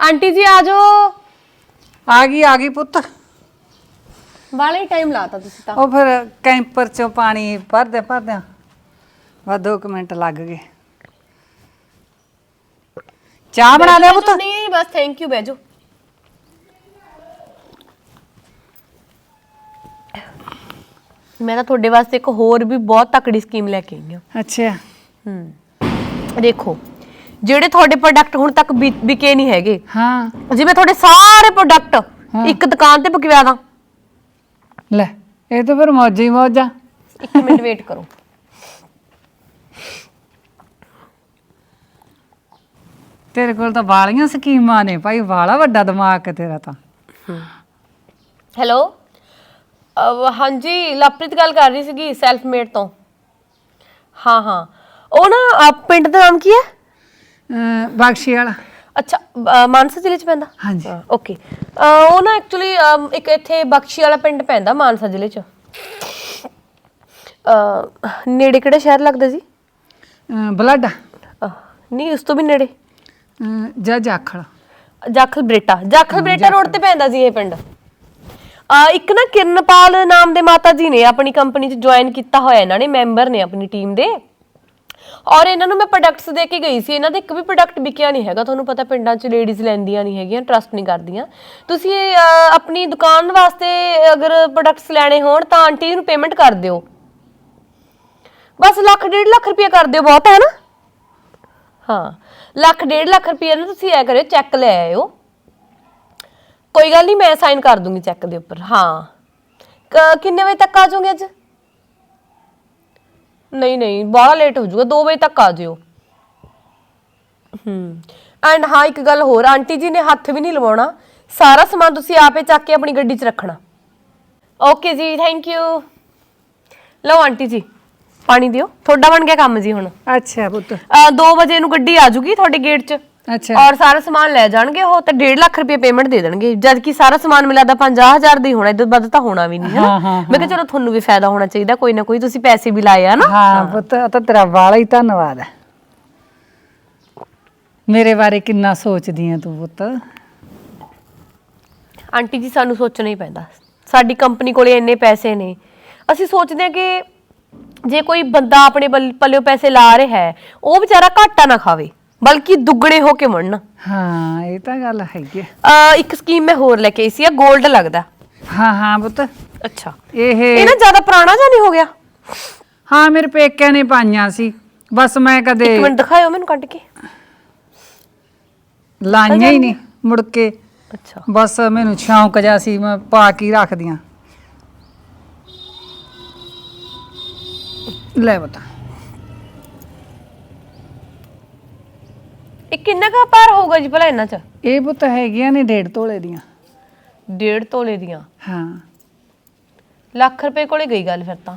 Aunty ਜੀ ਆ ਜਾਓ। ਆ ਗਈ ਆ ਗਈ ਪੁੱਤ। ਵਾਲੇ ਟਾਈਮ ਲਾਤਾ ਤੁਸੀਂ ਤਾਂ। ਉਹ ਫਿਰ ਕੈਂਪਰ ਚੋਂ ਪਾਣੀ ਭਰਦੇ ਭਰਦੇ ਵਾ ਦੋ ਕੁ ਮਿੰਟ ਲੱਗ ਗਏ। ਚਾਹ ਬਣਾ ਲਿਆ ਪੁੱਤ? ਨਹੀਂ ਬਸ ਥੈਂਕ ਯੂ ਬੈਜੋ। ਮੈਂ ਤਾਂ ਤੁਹਾਡੇ ਵਾਸਤੇ ਇੱਕ ਹੋਰ ਵੀ ਬਹੁਤ ਤਕੜੀ ਸਕੀਮ ਲੈ ਕੇ ਆਈ ਹਾਂ। ਅੱਛਾ। ਹੂੰ। ਦੇਖੋ ਜਿਹੜੇ ਤੁਹਾਡੇ ਪ੍ਰੋਡਕਟ ਹੁਣ ਤੱਕ ਵਿ- ਵਿਕੇ ਨਹੀਂ ਹੈਗੇ। ਹਾਂ। ਜਿਵੇਂ ਤੁਹਾਡੇ ਸਾਰੇ ਪ੍ਰੋਡਕਟ। ਇੱਕ ਦੁਕਾਨ ਤੇ ਪਕਵਾ ਦਾਂ। ਲੈ ਇਹ ਤਾਂ ਫਿਰ ਮੌਜਾਂ ਹੀ ਮੌਜਾਂ। ਇੱਕ ਮਿੰਟ ਵੇਟ ਕਰੋ। ਤੇਰੇ ਕੋਲ ਤਾਂ ਵਾਲੀਆਂ ਸਕੀਮਾਂ ਨੇ ਭਾਈ ਵਾਲਾ ਵੱਡਾ ਦਿਮਾਗ ਹੈ ਤੇਰਾ ਤਾਂ। ਹੈਲੋ ਅਹ ਹਾਂਜੀ ਲਵਪ੍ਰੀਤ ਗੱਲ ਕਰ ਰਹੀ ਸੀਗੀ ਸੈਲਫ ਮੇਡ ਤੋਂ। ਹਾਂ ਹਾਂ। ਉਹ ਨਾ ਅਹ ਪਿੰਡ ਦਾ ਨਾਮ ਕੀ ਹੈ? ਬਖਸ਼ੀ ਵਾਲਾ। ਅੱਛਾ ਅਹ ਮਾਨਸਾ ਜ਼ਿਲ੍ਹੇ ਚ ਪੈਂਦਾ? ਹਾਂਜੀ। ਓਕੇ ਉਹ ਨਾ ਐਕਚੁਅਲੀ ਇੱਕ ਇੱਥੇ ਬਖਸ਼ੀ ਵਾਲਾ ਪਿੰਡ ਪੈਂਦਾ ਮਾਨਸਾ ਜ਼ਿਲ੍ਹੇ ਚ। ਅਹ ਨੇੜੇ ਕਿਹੜਾ ਸ਼ਹਿਰ ਲੱਗਦਾ ਜੀ? ਅਮ ਬਲੱਡ। ਅਹ ਨਹੀਂ ਉਸ ਤੋਂ ਵੀ ਨੇੜੇ? ਅਮ ਜੱਜ ਆਖੜ ਜਾਖਲ ਬਰੇਟਾ। ਜਾਖਲ ਬਰੇਟਾ ਰੋਡ ਤੇ ਪੈਂਦਾ ਜੀ ਇਹ ਪਿੰਡ। ਆ ਇੱਕ ਨਾ ਕਿਰਨਪਾਲ ਨਾਮ ਦੇ ਮਾਤਾ ਜੀ ਨੇ ਆਪਣੀ ਕੰਪਨੀ 'ਚ ਜੁਆਇਨ ਕੀਤਾ ਹੋਇਆ ਇਹਨਾਂ ਨੇ ਮੈਂਬਰ ਨੇ ਆਪਣੀ ਟੀਮ ਦੇ। ਔਰ ਇਹਨਾਂ ਨੂੰ ਮੈਂ ਪ੍ਰੋਡਕਟਸ ਦੇ ਕੇ ਗਈ ਸੀ ਇਹਨਾਂ ਦਾ ਇੱਕ ਵੀ ਪ੍ਰੋਡਕਟ ਵਿਕਿਆ ਨਹੀਂ ਹੈਗਾ ਤੁਹਾਨੂੰ ਪਤਾ ਪਿੰਡਾਂ 'ਚ ਲੇਡੀਜ਼ ਲੈਂਦੀਆਂ ਨਹੀਂ ਹੈਗੀਆਂ ਟਰਸਟ ਨਹੀਂ ਕਰਦੀਆਂ। ਤੁਸੀਂ ਅਹ, ਆਪਣੀ ਦੁਕਾਨ ਵਾਸਤੇ ਅਗਰ ਪ੍ਰੋਡਕਟਸ ਲੈਣੇ ਹੋਣ ਤਾਂ ਆਂਟੀ ਨੂੰ ਪੇਮੈਂਟ ਕਰ ਦਿਓ। ਬਸ ਲੱਖ ਡੇਢ ਲੱਖ ਰੁਪਏ ਕਰ ਦਿਓ ਬਹੁਤ ਹੈ ਨਾ ਹਾਂ ਲੱਖ ਡੇਢ ਲੱਖ ਰੁਪਏ ਨਾ ਤੁਸੀਂ ਐ ਕਰਿਓ ਚੈੱਕ ਲੈ ਆਇਓ। ਕੋਈ ਗੱਲ ਨਹੀਂ ਮੈਂ ਸਾਈਨ ਕਰ ਦੂੰਗੀ ਚੈੱਕ ਦੇ ਉੱਪਰ ਹਾਂ। ਕ- ਕਿੰਨੇ ਵਜੇ ਤੱਕ ਆ ਜਾਓਗੇ ਅੱਜ? ਨਹੀਂ ਨਹੀਂ ਬੜਾ ਲੇਟ ਹੋ ਜਾਊਗਾ 2 ਵਜੇ ਤੱਕ ਆ ਜਿਓ। ਹੂੰ। ਐਂਡ ਹਾਂ ਇੱਕ ਗੱਲ ਹੋਰ ਆਂਟੀ ਜੀ ਨੇ ਹੱਥ ਵੀ ਨਹੀਂ ਲਵਾਉਣਾ। ਸਾਰਾ ਸਮਾਨ ਤੁਸੀਂ ਆਪੇ ਚੱਕ ਕੇ ਆਪਣੀ ਗੱਡੀ 'ਚ ਰੱਖਣਾ। ਓਕੇ ਜੀ ਥੈਂਕ ਯੂ ਲਓ ਆਂਟੀ ਜੀ ਪਾਣੀ ਦਿਓ। ਤੁਹਾਡਾ ਬਣ ਗਿਆ ਕੰਮ ਜੀ ਹੁਣ। ਅੱਛਾ ਪੁੱਤ। 2 ਵਜੇ ਨੂੰ ਗੱਡੀ ਆ ਜੂਗੀ ਤੁਹਾਡੇ ਗੇਟ 'ਚ। ਅੱਛਾ। ਔਰ ਸਾਰਾ ਸਮਾਨ ਲੈ ਜਾਣਗੇ ਉਹ ਤੇ 1.5 ਲੱਖ ਰੁਪਏ ਪੇਮੈਂਟ ਦੇ ਦੇਣਗੇ। ਜਦ ਕਿ ਸਾਰਾ ਸਮਾਨ ਮਿਲਾਦਾ 50000 ਦਾ ਹੋਣਾ ਇਦੋਂ ਵੱਧ ਤਾਂ ਹੋਣਾ ਵੀ ਨਹੀਂ ਹੈ ਹਾਂ, ਹਾਂ, ਮੈਂ ਕਿਹਾ ਚਲੋ ਤੁਹਾਨੂੰ ਵੀ ਫਾਇਦਾ ਹੋਣਾ ਚਾਹੀਦਾ ਕੋਈ ਨਾ ਕੋਈ ਤੁਸੀਂ ਪੈਸੇ ਵੀ ਲਾਏ ਆ ਨਾ। ਹਾਂ। ਪੁੱਤ ਉਹ ਤਾਂ ਤੇਰਾ ਵਾਲਾ ਹੀ ਧੰਨਵਾਦ ਹੈ। ਮੇਰੇ ਬਾਰੇ ਕਿੰਨਾ ਸੋਚਦੀ ਹੈ ਤੂੰ ਪੁੱਤ? ਆਂਟੀ ਜੀ ਸਾਨੂੰ ਸੋਚਣਾ ਹੀ ਪੈਂਦਾ। ਸਾਡੀ ਕੰਪਨੀ ਕੋਲੇ ਇੰਨੇ ਪੈਸੇ ਨੇ। ਅਸੀਂ ਸੋਚਦੇ ਹਾਂ ਕਿ ਜੇ ਕੋਈ ਬੰਦਾ ਆਪਣੇ ਬੱਲ- ਪੱਲਿਓ ਪੈਸੇ ਲਾ ਰਿਹਾ ਹੈ ਉਹ ਵਿਚਾਰਾ ਘਾਟਾ ਨਾ ਖਾਵੇ। ਬਲਕਿ ਦੁੱਗਣੇ ਹੋ ਕੇ ਮੁੜਨ। ਹਾਂ ਇਹ ਤਾਂ ਗੱਲ ਹੈਗੀ ਹੈ। ਇੱਕ ਸਕੀਮ ਮੈਂ ਹੋਰ ਲੈ ਕੇ ਆਈ ਸੀ ਆ 골ਡ ਲੱਗਦਾ। ਹਾਂ ਹਾਂ ਪੁੱਤ। ਅੱਛਾ। ਇਹ ਇਹ ਨਾ ਜ਼ਿਆਦਾ ਪੁਰਾਣਾ ਜਾਂ ਨਹੀਂ ਹੋ ਗਿਆ? ਹਾਂ ਮੇਰੇ ਪੇਕਿਆਂ ਨੇ ਪਾਈਆਂ ਸੀ। ਬਸ ਮੈਂ ਕਦੇ ਇੱਕ ਮਿੰਟ ਦਿਖਾਇਓ ਮੈਨੂੰ ਕੱਢ ਕੇ। ਲਾਈਆਂ ਹੀ ਨਹੀਂ ਮੁੜ ਕੇ। ਅੱਛਾ। ਬਸ ਮੈਨੂੰ ਸ਼ੌਂਕ ਜਿਹਾ ਸੀ ਮੈਂ ਪਾ ਕੇ ਹੀ ਰੱਖਦੀਆਂ ਲੈ ਬਤਾ ਇਹ ਕਿੰਨਾ ਕਾ ਭਾਰ ਹੋਊਗਾ ਜੀ ਭਲਾ ਇਹਨਾਂ ਚ? ਇਹ ਪੁੱਤ ਹੈਗੀਆਂ ਨੇ ਡੇਢ ਤੋਲੇ ਦੀਆਂ। ਡੇਢ ਤੋਲੇ ਦੀਆਂ? ਹਾਂ। ਲੱਖ ਰੁਪਏ ਕੋਲੇ ਗਈ ਗੱਲ ਫਿਰ ਤਾਂ।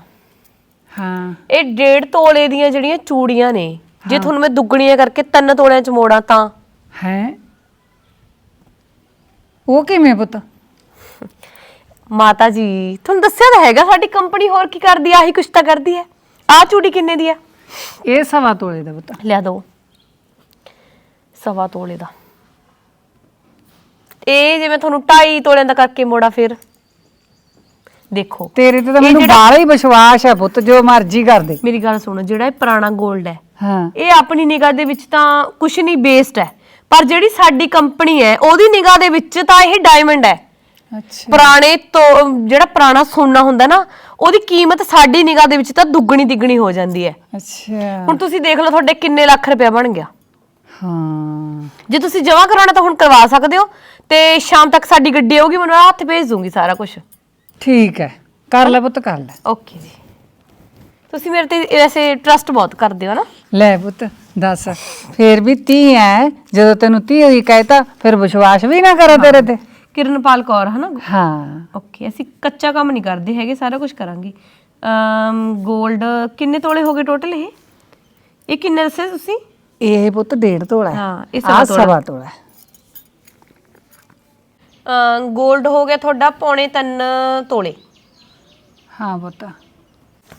ਹਾਂ। ਇਹ ਡੇਢ ਤੋਲੇ ਦੀਆਂ ਜਿਹੜੀਆਂ ਚੂੜੀਆਂ ਨੇ ਜੇ ਤੁਹਾਨੂੰ ਮੈਂ ਦੁੱਗਣੀਆਂ ਕਰਕੇ ਤਿੰਨ ਤੋਲਿਆਂ ਚ ਮੋੜਾਂ ਤਾਂ। ਹੈ। ਉਹ ਕਿਵੇਂ ਪੁੱਤ? ਮਾਤਾ ਜੀ ਤੁਹਾਨੂੰ ਦੱਸਿਆ ਤਾਂ ਹੈਗਾ ਸਾਡੀ ਕੰਪਨੀ ਹੋਰ ਕੀ ਕਰਦੀ ਆ ਆਹੀ ਕੁਛ ਤਾਂ ਕਰਦੀ ਹੈ ਆਹ ਚੂੜੀ ਕਿੰਨੇ ਦੀ ਹੈ ਇਹ ਸਵਾ ਤੋਲੇ ਦਾ ਪੁੱਤ। ਲਿਆ ਦੋ। ਸਵਾ ਤੋਲੇ ਦਾ। ਇਹ ਜੇ ਮੈਂ ਤੁਹਾਨੂੰ 2.5 ਤੋਲਿਆਂ ਦਾ ਕਰਕੇ ਮੋੜਾ ਫਿਰ। ਦੇਖੋ ਤੇਰੇ ਤੇ ਤਾਂ ਮੈਨੂੰ ਬਾਹਲਾ ਹੀ ਵਿਸ਼ਵਾਸ ਹੈ ਪੁੱਤ ਜੋ ਮਰਜ਼ੀ ਕਰ ਦੇ। ਮੇਰੀ ਗੱਲ ਸੁਣੋ ਜਿਹੜਾ ਇਹ ਪੁਰਾਣਾ 골ਡ ਹੈ ਹਾਂ। ਇਹ ਆਪਣੀ ਨਿਗਾਹ ਦੇ ਵਿੱਚ ਤਾਂ ਕੁਝ ਨਹੀਂ ਬੇਸਡ ਹੈ। ਪਰ ਜਿਹੜੀ ਸਾਡੀ ਕੰਪਨੀ ਹੈ ਉਹਦੀ ਨਿਗਾਹ ਦੇ ਵਿੱਚ ਤਾਂ ਇਹ ਡਾਇਮੰਡ ਹੈ। ਅੱਛਾ। ਪੁਰਾਣੇ ਤੋਂ ਜਿਹੜਾ ਪੁਰਾਣਾ ਸੋਨਾ ਹੁੰਦਾ ਨਾ ਉਹਦੀ ਕੀਮਤ ਸਾਡੀ ਨਿਗਾਹ ਦੇ ਵਿੱਚ ਤਾਂ ਦੁੱਗਣੀ ਤਿੱਗਣੀ ਹੋ ਜਾਂਦੀ ਹੈ। ਅੱਛਾ। ਹੁਣ ਤੁਸੀਂ ਦੇਖ ਲਓ ਤੁਹਾਡੇ ਕਿੰਨੇ ਲੱਖ ਰੁਪਏ ਬਣ ਗਿਆ। ਹਾਂ। ਜੇ ਤੁਸੀਂ ਜਮਾ ਕਰਾਉਣਾ ਤਾਂ ਹੁਣ ਕਰਵਾ ਸਕਦੇ ਹੋ ਤੇ ਸ਼ਾਮ ਤੱਕ ਸਾਡੀ ਗੱਡੀ ਆਊਗੀ ਮੈਨੂੰ ਹੱਥ ਭੇਜ ਦੂੰਗੀ ਸਾਰਾ ਕੁਝ ਠੀਕ ਹੈ। ਕਰ ਲੈ ਪੁੱਤ ਕਰ ਲੈ। ਓਕੇ ਜੀ। ਤੁਸੀਂ ਮੇਰੇ ਤੇ ਵੈਸੇ ਟਰਸਟ ਬਹੁਤ ਕਰਦੇ ਹੋ ਨਾ। ਲੈ ਪੁੱਤ ਦੱਸ। ਫੇਰ ਵੀ ਤੀ ਐ ਜਦੋਂ ਤੈਨੂੰ ਤੀ ਹੀ ਕਹਿਤਾ ਫਿਰ ਵਿਸ਼ਵਾਸ ਵੀ ਨਾ ਕਰਾਂ ਤੇਰੇ ਤੇ। ਕਿਰਨਪਾਲ ਕੌਰ ਹਨਾ? ਹਾਂ। ਓਕੇ ਅਸੀਂ ਕੱਚਾ ਕੰਮ ਨਹੀਂ ਕਰਦੇ ਹੈਗੇ ਸਾਰਾ ਕੁਝ ਕਰਾਂਗੇ। ਅਮ 골ਡ ਕਿੰਨੇ ਤੋਲੇ ਹੋ ਗਏ ਟੋਟਲ ਇਹ? ਇਹ ਕਿੰਨੇ ਦੱਸੇ ਤੁਸੀਂ? ਇਹ ਪੁੱਤ ਡੇਢ ਤੋਲਾ ਹੈ। ਹਾਂ, ਇਹ ਆਹ ਸਵਾ ਤੋਲਾ। ਸਵਾ ਤੋਲਾ ਹੈ। ਅਮ 골ਡ ਹੋ ਗਿਆ ਤੁਹਾਡਾ ਪੌਣੇ 3 ਤੋਲੇ। ਹਾਂ ਪੁੱਤ।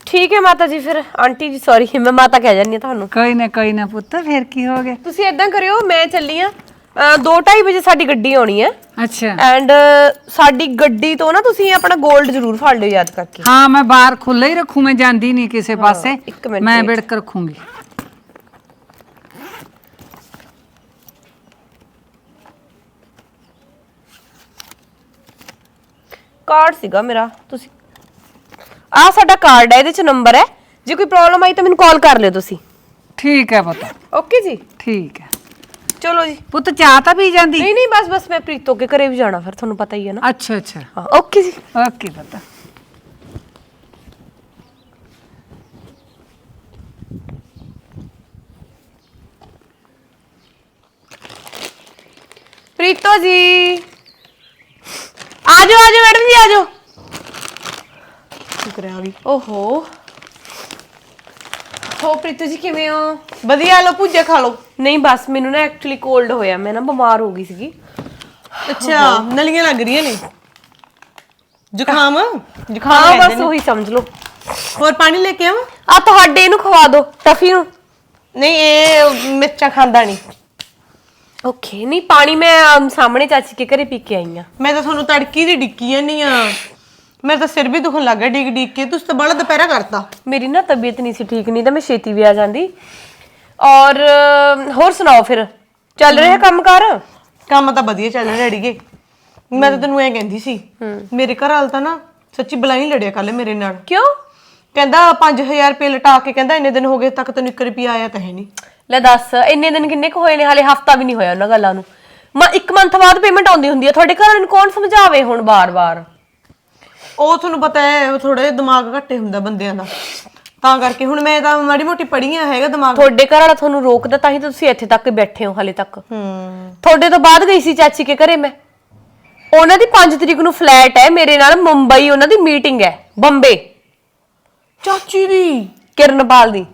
ਠੀਕ ਹੈ ਮਾਤਾ ਜੀ ਫਿਰ ਆਂਟੀ ਜੀ ਸੌਰੀ ਮੈਂ ਮਾਤਾ ਕਹਿ ਜਾਂਦੀ ਹਾਂ ਤੁਹਾਨੂੰ। ਕੋਈ ਨਾ ਕੋਈ ਨਾ ਪੁੱਤ ਫੇਰ ਕੀ ਹੋ ਗਿਆ? ਤੁਸੀਂ ਇਦਾਂ ਕਰਿਓ ਮੈਂ ਚੱਲੀ ਆ 2:30 ਵਜੇ ਸਾਡੀ ਗੱਡੀ ਆਉਣੀ ਹੈ। ਅੱਛਾ। ਐਂਡ ਸਾਡੀ ਗੱਡੀ ਤੋਂ ਨਾ ਤੁਸੀਂ ਆਪਣਾ 골ਡ ਜ਼ਰੂਰ ਫੜ ਲਿਓ ਯਾਦ ਕਰਕੇ। ਹਾਂ ਮੈਂ ਬਾਹਰ ਖੁੱਲਾ ਹੀ ਰੱਖੂ ਮੈਂ ਜਾਂਦੀ ਨਹੀਂ ਕਿਸੇ ਪਾਸੇ। ਇੱਕ ਮਿੰਟ ਮੈਂ। ਬਿੜਕ ਰੱਖੂੰਗੀ। ਕਾਰਡ ਸੀਗਾ ਮੇਰਾ ਤੁਸੀਂ ਆ ਸਾਡਾ ਕਾਰਡ ਹੈ ਇਹਦੇ ਚ ਨੰਬਰ ਹੈ। ਜੇ ਕੋਈ ਪ੍ਰੋਬਲਮ ਆਈ ਤਾਂ ਮੈਨੂੰ ਕਾਲ ਕਰ ਲਿਓ ਤੁਸੀਂ। ਠੀਕ ਹੈ ਪੁੱਤ। ਓਕੇ ਜੀ? ਠੀਕ ਹੈ। ਚਲੋ ਜੀ। ਪੁੱਤ ਚਾਹ ਤਾਂ ਪੀ ਜਾਂਦੀ? ਨਹੀਂ ਨਹੀਂ ਬਸ ਬਸ ਮੈਂ ਪ੍ਰੀਤੋ ਕੇ ਘਰੇ ਵੀ ਜਾਣਾ ਫਿਰ ਤੁਹਾਨੂੰ ਪਤਾ ਹੀ ਹੈ ਨਾ। ਅੱਛਾ ਅੱਛਾ। ਹਾਂ ਓਕੇ ਜੀ। ਓਕੇ ਪੁੱਤ। ਪ੍ਰੀਤੋ ਜੀ। ਆ ਜਾਓ ਆ ਜਾਓ ਮੈਡਮ ਜੀ ਆ ਜਾਓ ਸ਼ੁਕਰ ਆ ਗਈ ਓਹੋ। ਹੋ ਪ੍ਰੀਤੋ ਜੀ ਕਿਵੇਂ ਹੋ? ਵਧੀਆ ਲੋ ਭੁੱਜੇ ਖਾ ਲੋ ਨਹੀਂ ਬਸ ਮੈਨੂੰ ਨਾ ਐਕਚੁਅਲੀ ਕੋਲਡ ਹੋਇਆ ਮੈਂ ਨਾ ਬਿਮਾਰ ਹੋ ਗਈ ਸੀਗੀ। ਅੱਛਾ ਨਲੀਆਂ ਲੱਗ ਰਹੀਆਂ ਨੇ। ਜ਼ੁਕਾਮ? ਹਾਂ ਬਸ। ਉਹੀ ਸਮਝ ਲਓ। ਹੋਰ ਪਾਣੀ ਲੈ ਕੇ ਆਵਾਂ? ਆ ਤੁਹਾਡੇ ਇਹਨੂੰ ਖਵਾ ਦਿਓ ਟਫੀ ਨੂੰ। ਨਹੀਂ ਇਹ ਮਿਰਚਾਂ ਖਾਂਦਾ ਨਹੀਂ ਓਕੇ ਨਹੀਂ ਪਾਣੀ ਮੈਂ ਅਮ, ਸਾਹਮਣੇ ਚਾਚੀ ਕੇ ਘਰੇ ਪੀ ਕੇ ਆਈ ਆ ਮੈਂ ਤਾਂ ਤੁਹਾਨੂੰ ਤੜਕੀ ਦੀ ਡਿੱਕੀ ਜਾਂਦੀ ਆ ਮੇਰਾ ਤਾਂ ਸਿਰ ਵੀ ਦੁਖਣ ਲੱਗਾ ਡਿੱਗ ਡਿੱਗ ਕੇ। ਤੁਸੀਂ ਤਾਂ ਬੜਾ ਦੁਪਹਿਰਾ ਕਰਤਾ। ਮੇਰੀ ਨਾ ਤਬੀਅਤ ਨਹੀਂ ਸੀ ਠੀਕ ਨਹੀਂ ਤਾਂ ਮੈਂ ਛੇਤੀ ਵੀ ਆ ਜਾਂਦੀ। ਔਰ ਅਮ, ਹੋਰ ਸੁਣਾਓ ਫਿਰ? ਚੱਲ ਰਿਹਾ ਕੰਮ ਕਰ ਕੰਮ ਤਾਂ ਵਧੀਆ ਚੱਲ ਰਿਹਾ ਅੜੀਏ ਮੈਂ ਤਾਂ ਤੈਨੂੰ ਐ ਕਹਿੰਦੀ ਸੀ ਮੇਰੇ ਘਰ ਵਾਲ ਤਾਂ ਨਾ ਸੱਚੀ ਬਲਾਈ ਲੜਿਆ ਕੱਲ ਮੇਰੇ ਨਾਲ। ਕਿਉਂ? ਕਹਿੰਦਾ 5000 ਰੁਪਏ ਲਟਾ ਕੇ ਕਹਿੰਦਾ ਇੰਨੇ ਦਿਨ ਹੋ ਗਏ ਤੱਕ ਤੈਨੂੰ 1 ਰੁਪਿਆ ਆਇਆ ਤਾਂ ਹੈ ਨਹੀਂ ਲੈ ਦੱਸ ਇੰਨੇ ਦਿਨ ਕਿੰਨੇ ਕੁ ਹੋਏ ਨੇ? ਹਾਲੇ ਹਫਤਾ ਵੀ ਨਹੀਂ ਹੋਇਆ ਉਹਨਾਂ ਗੱਲਾਂ ਨੂੰ। ਮੈਂ ਇੱਕ ਮੰਥ ਬਾਅਦ ਪੇਮੈਂਟ ਆਉਂਦੀ ਹੁੰਦੀ ਹੈ ਤੁਹਾਡੇ ਘਰ ਨੂੰ ਕੌਣ ਸਮਝਾਵੇ ਹੁਣ ਬਾਰ-ਬਾਰ? ਉਹ ਤੁਹਾਨੂੰ ਪਤਾ ਹੈ ਥੋੜਾ ਦਿਮਾਗ ਘੱਟੇ ਹੁੰਦਾ ਬੰਦਿਆਂ ਦਾ। ਤਾਂ ਕਰਕੇ ਹੁਣ ਮੈਂ ਤਾਂ ਮਾੜੀ ਮੋਟੀ ਪੜੀਆਂ ਹੈਗਾ ਦਿਮਾਗ। ਤੁਹਾਡੇ ਘਰ ਵਾਲਾ ਤੁਹਾਨੂੰ ਰੋਕਦਾ ਤਾਂ ਹੀ ਤਾਂ ਤੁਸੀਂ ਇੱਥੇ ਤੱਕ ਬੈਠੇ ਹੋ ਹਾਲੇ ਤੱਕ। ਹੂੰ। ਤੁਹਾਡੇ ਤੋਂ ਬਾਅਦ ਗਈ ਸੀ ਚਾਚੀ ਕੇ ਘਰੇ ਮੈਂ। ਉਹਨਾਂ ਦੀ 5 ਤਰੀਕ ਨੂੰ ਫਲੈਟ ਹੈ ਮੇਰੇ ਨਾਲ ਮੁੰਬਈ ਉਹਨਾਂ ਦੀ ਮੀਟਿੰਗ ਹੈ ਬੰਬੇ। ਚਾਚੀ ਦੀ? ਕਿਰਨਪਾਲ ਦੀ।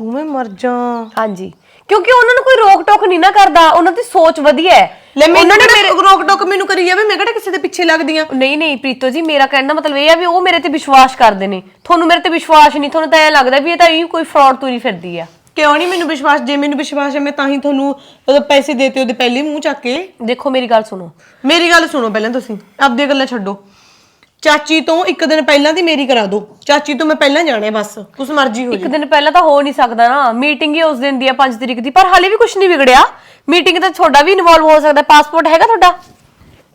ਤੂੰ ਮੈਂ ਮਰ ਜਾ। ਹਾਂਜੀ। ਕਿਉਂਕਿ ਉਹਨਾਂ ਨੂੰ ਕੋਈ ਰੋਕ ਟੋਕ ਨਹੀਂ ਨਾ ਕਰਦਾ। ਉਹਨਾਂ ਦੀ ਸੋਚ ਵਧੀਆ ਹੈ। ਲੈ ਮੈਨੂੰ ਮੇਰੇ ਰੋਕ ਟੋਕ ਮੈਨੂੰ ਕਰੀ ਜਾਵੇ ਮੈਂ ਕਿਹੜਾ ਕਿਸੇ ਦੇ ਪਿੱਛੇ ਲੱਗਦੀ ਆ ਨਹੀਂ ਨਹੀਂ ਪ੍ਰੀਤੋ ਜੀ ਮੇਰਾ ਕਹਿਣ ਦਾ ਮਤਲਬ ਇਹ ਆ ਵੀ ਉਹ ਮੇਰੇ ਤੇ ਵਿਸ਼ਵਾਸ ਕਰਦੇ ਨੇ। ਤੁਹਾਨੂੰ ਮੇਰੇ ਤੇ ਵਿਸ਼ਵਾਸ ਨਹੀਂ ਤੁਹਾਨੂੰ ਤਾਂ ਐ ਲੱਗਦਾ ਵੀ ਇਹ ਤਾਂ ਇਹ ਕੋਈ ਫਰਾਡ ਤੁਰੀ ਫਿਰਦੀ ਆ। ਕਿਉਂ ਨਹੀਂ ਮੈਨੂੰ ਵਿਸ਼ਵਾਸ? ਜੇ ਮੈਨੂੰ ਵਿਸ਼ਵਾਸ ਹੈ ਮੈਂ ਤਾਂ ਹੀ ਤੁਹਾਨੂੰ ਉਹਦੇ ਪੈਸੇ ਦੇਤੇ ਉਹਦੇ ਪਹਿਲੇ ਮੂੰਹ ਚੱਕ ਕੇ ਦੇਖੋ ਮੇਰੀ ਗੱਲ ਸੁਣੋ। ਮੇਰੀ ਗੱਲ ਸੁਣੋ ਪਹਿਲਾਂ ਤੁਸੀਂ। ਆਪਦੀਆਂ ਗੱਲਾਂ ਛੱਡੋ। ਚਾਚੀ ਤੋਂ ਇੱਕ ਦਿਨ ਪਹਿਲਾਂ ਦੀ ਮੇਰੀ ਕਰਾ ਦਿਓ ਚਾਚੀ ਤੋਂ ਮੈਂ ਪਹਿਲਾਂ ਜਾਣਾ ਹੈ ਬਸ। ਕੁਛ ਮਰਜ਼ੀ ਹੋ ਇੱਕ ਦਿਨ ਪਹਿਲਾਂ ਤਾਂ ਹੋ ਨਹੀਂ ਸਕਦਾ ਨਾ। ਮੀਟਿੰਗ ਹੀ ਉਸ ਦਿਨ ਦੀ ਆ 5 ਤਰੀਕ ਦੀ। ਪਰ ਹਾਲੇ ਵੀ ਕੁਝ ਨਹੀਂ ਵਿਗੜਿਆ। ਮੀਟਿੰਗ ਤਾਂ ਤੁਹਾਡਾ ਵੀ ਇਨਵੋਲਵ ਹੋ ਸਕਦਾ। ਪਾਸਪੋਰਟ ਹੈਗਾ ਤੁਹਾਡਾ?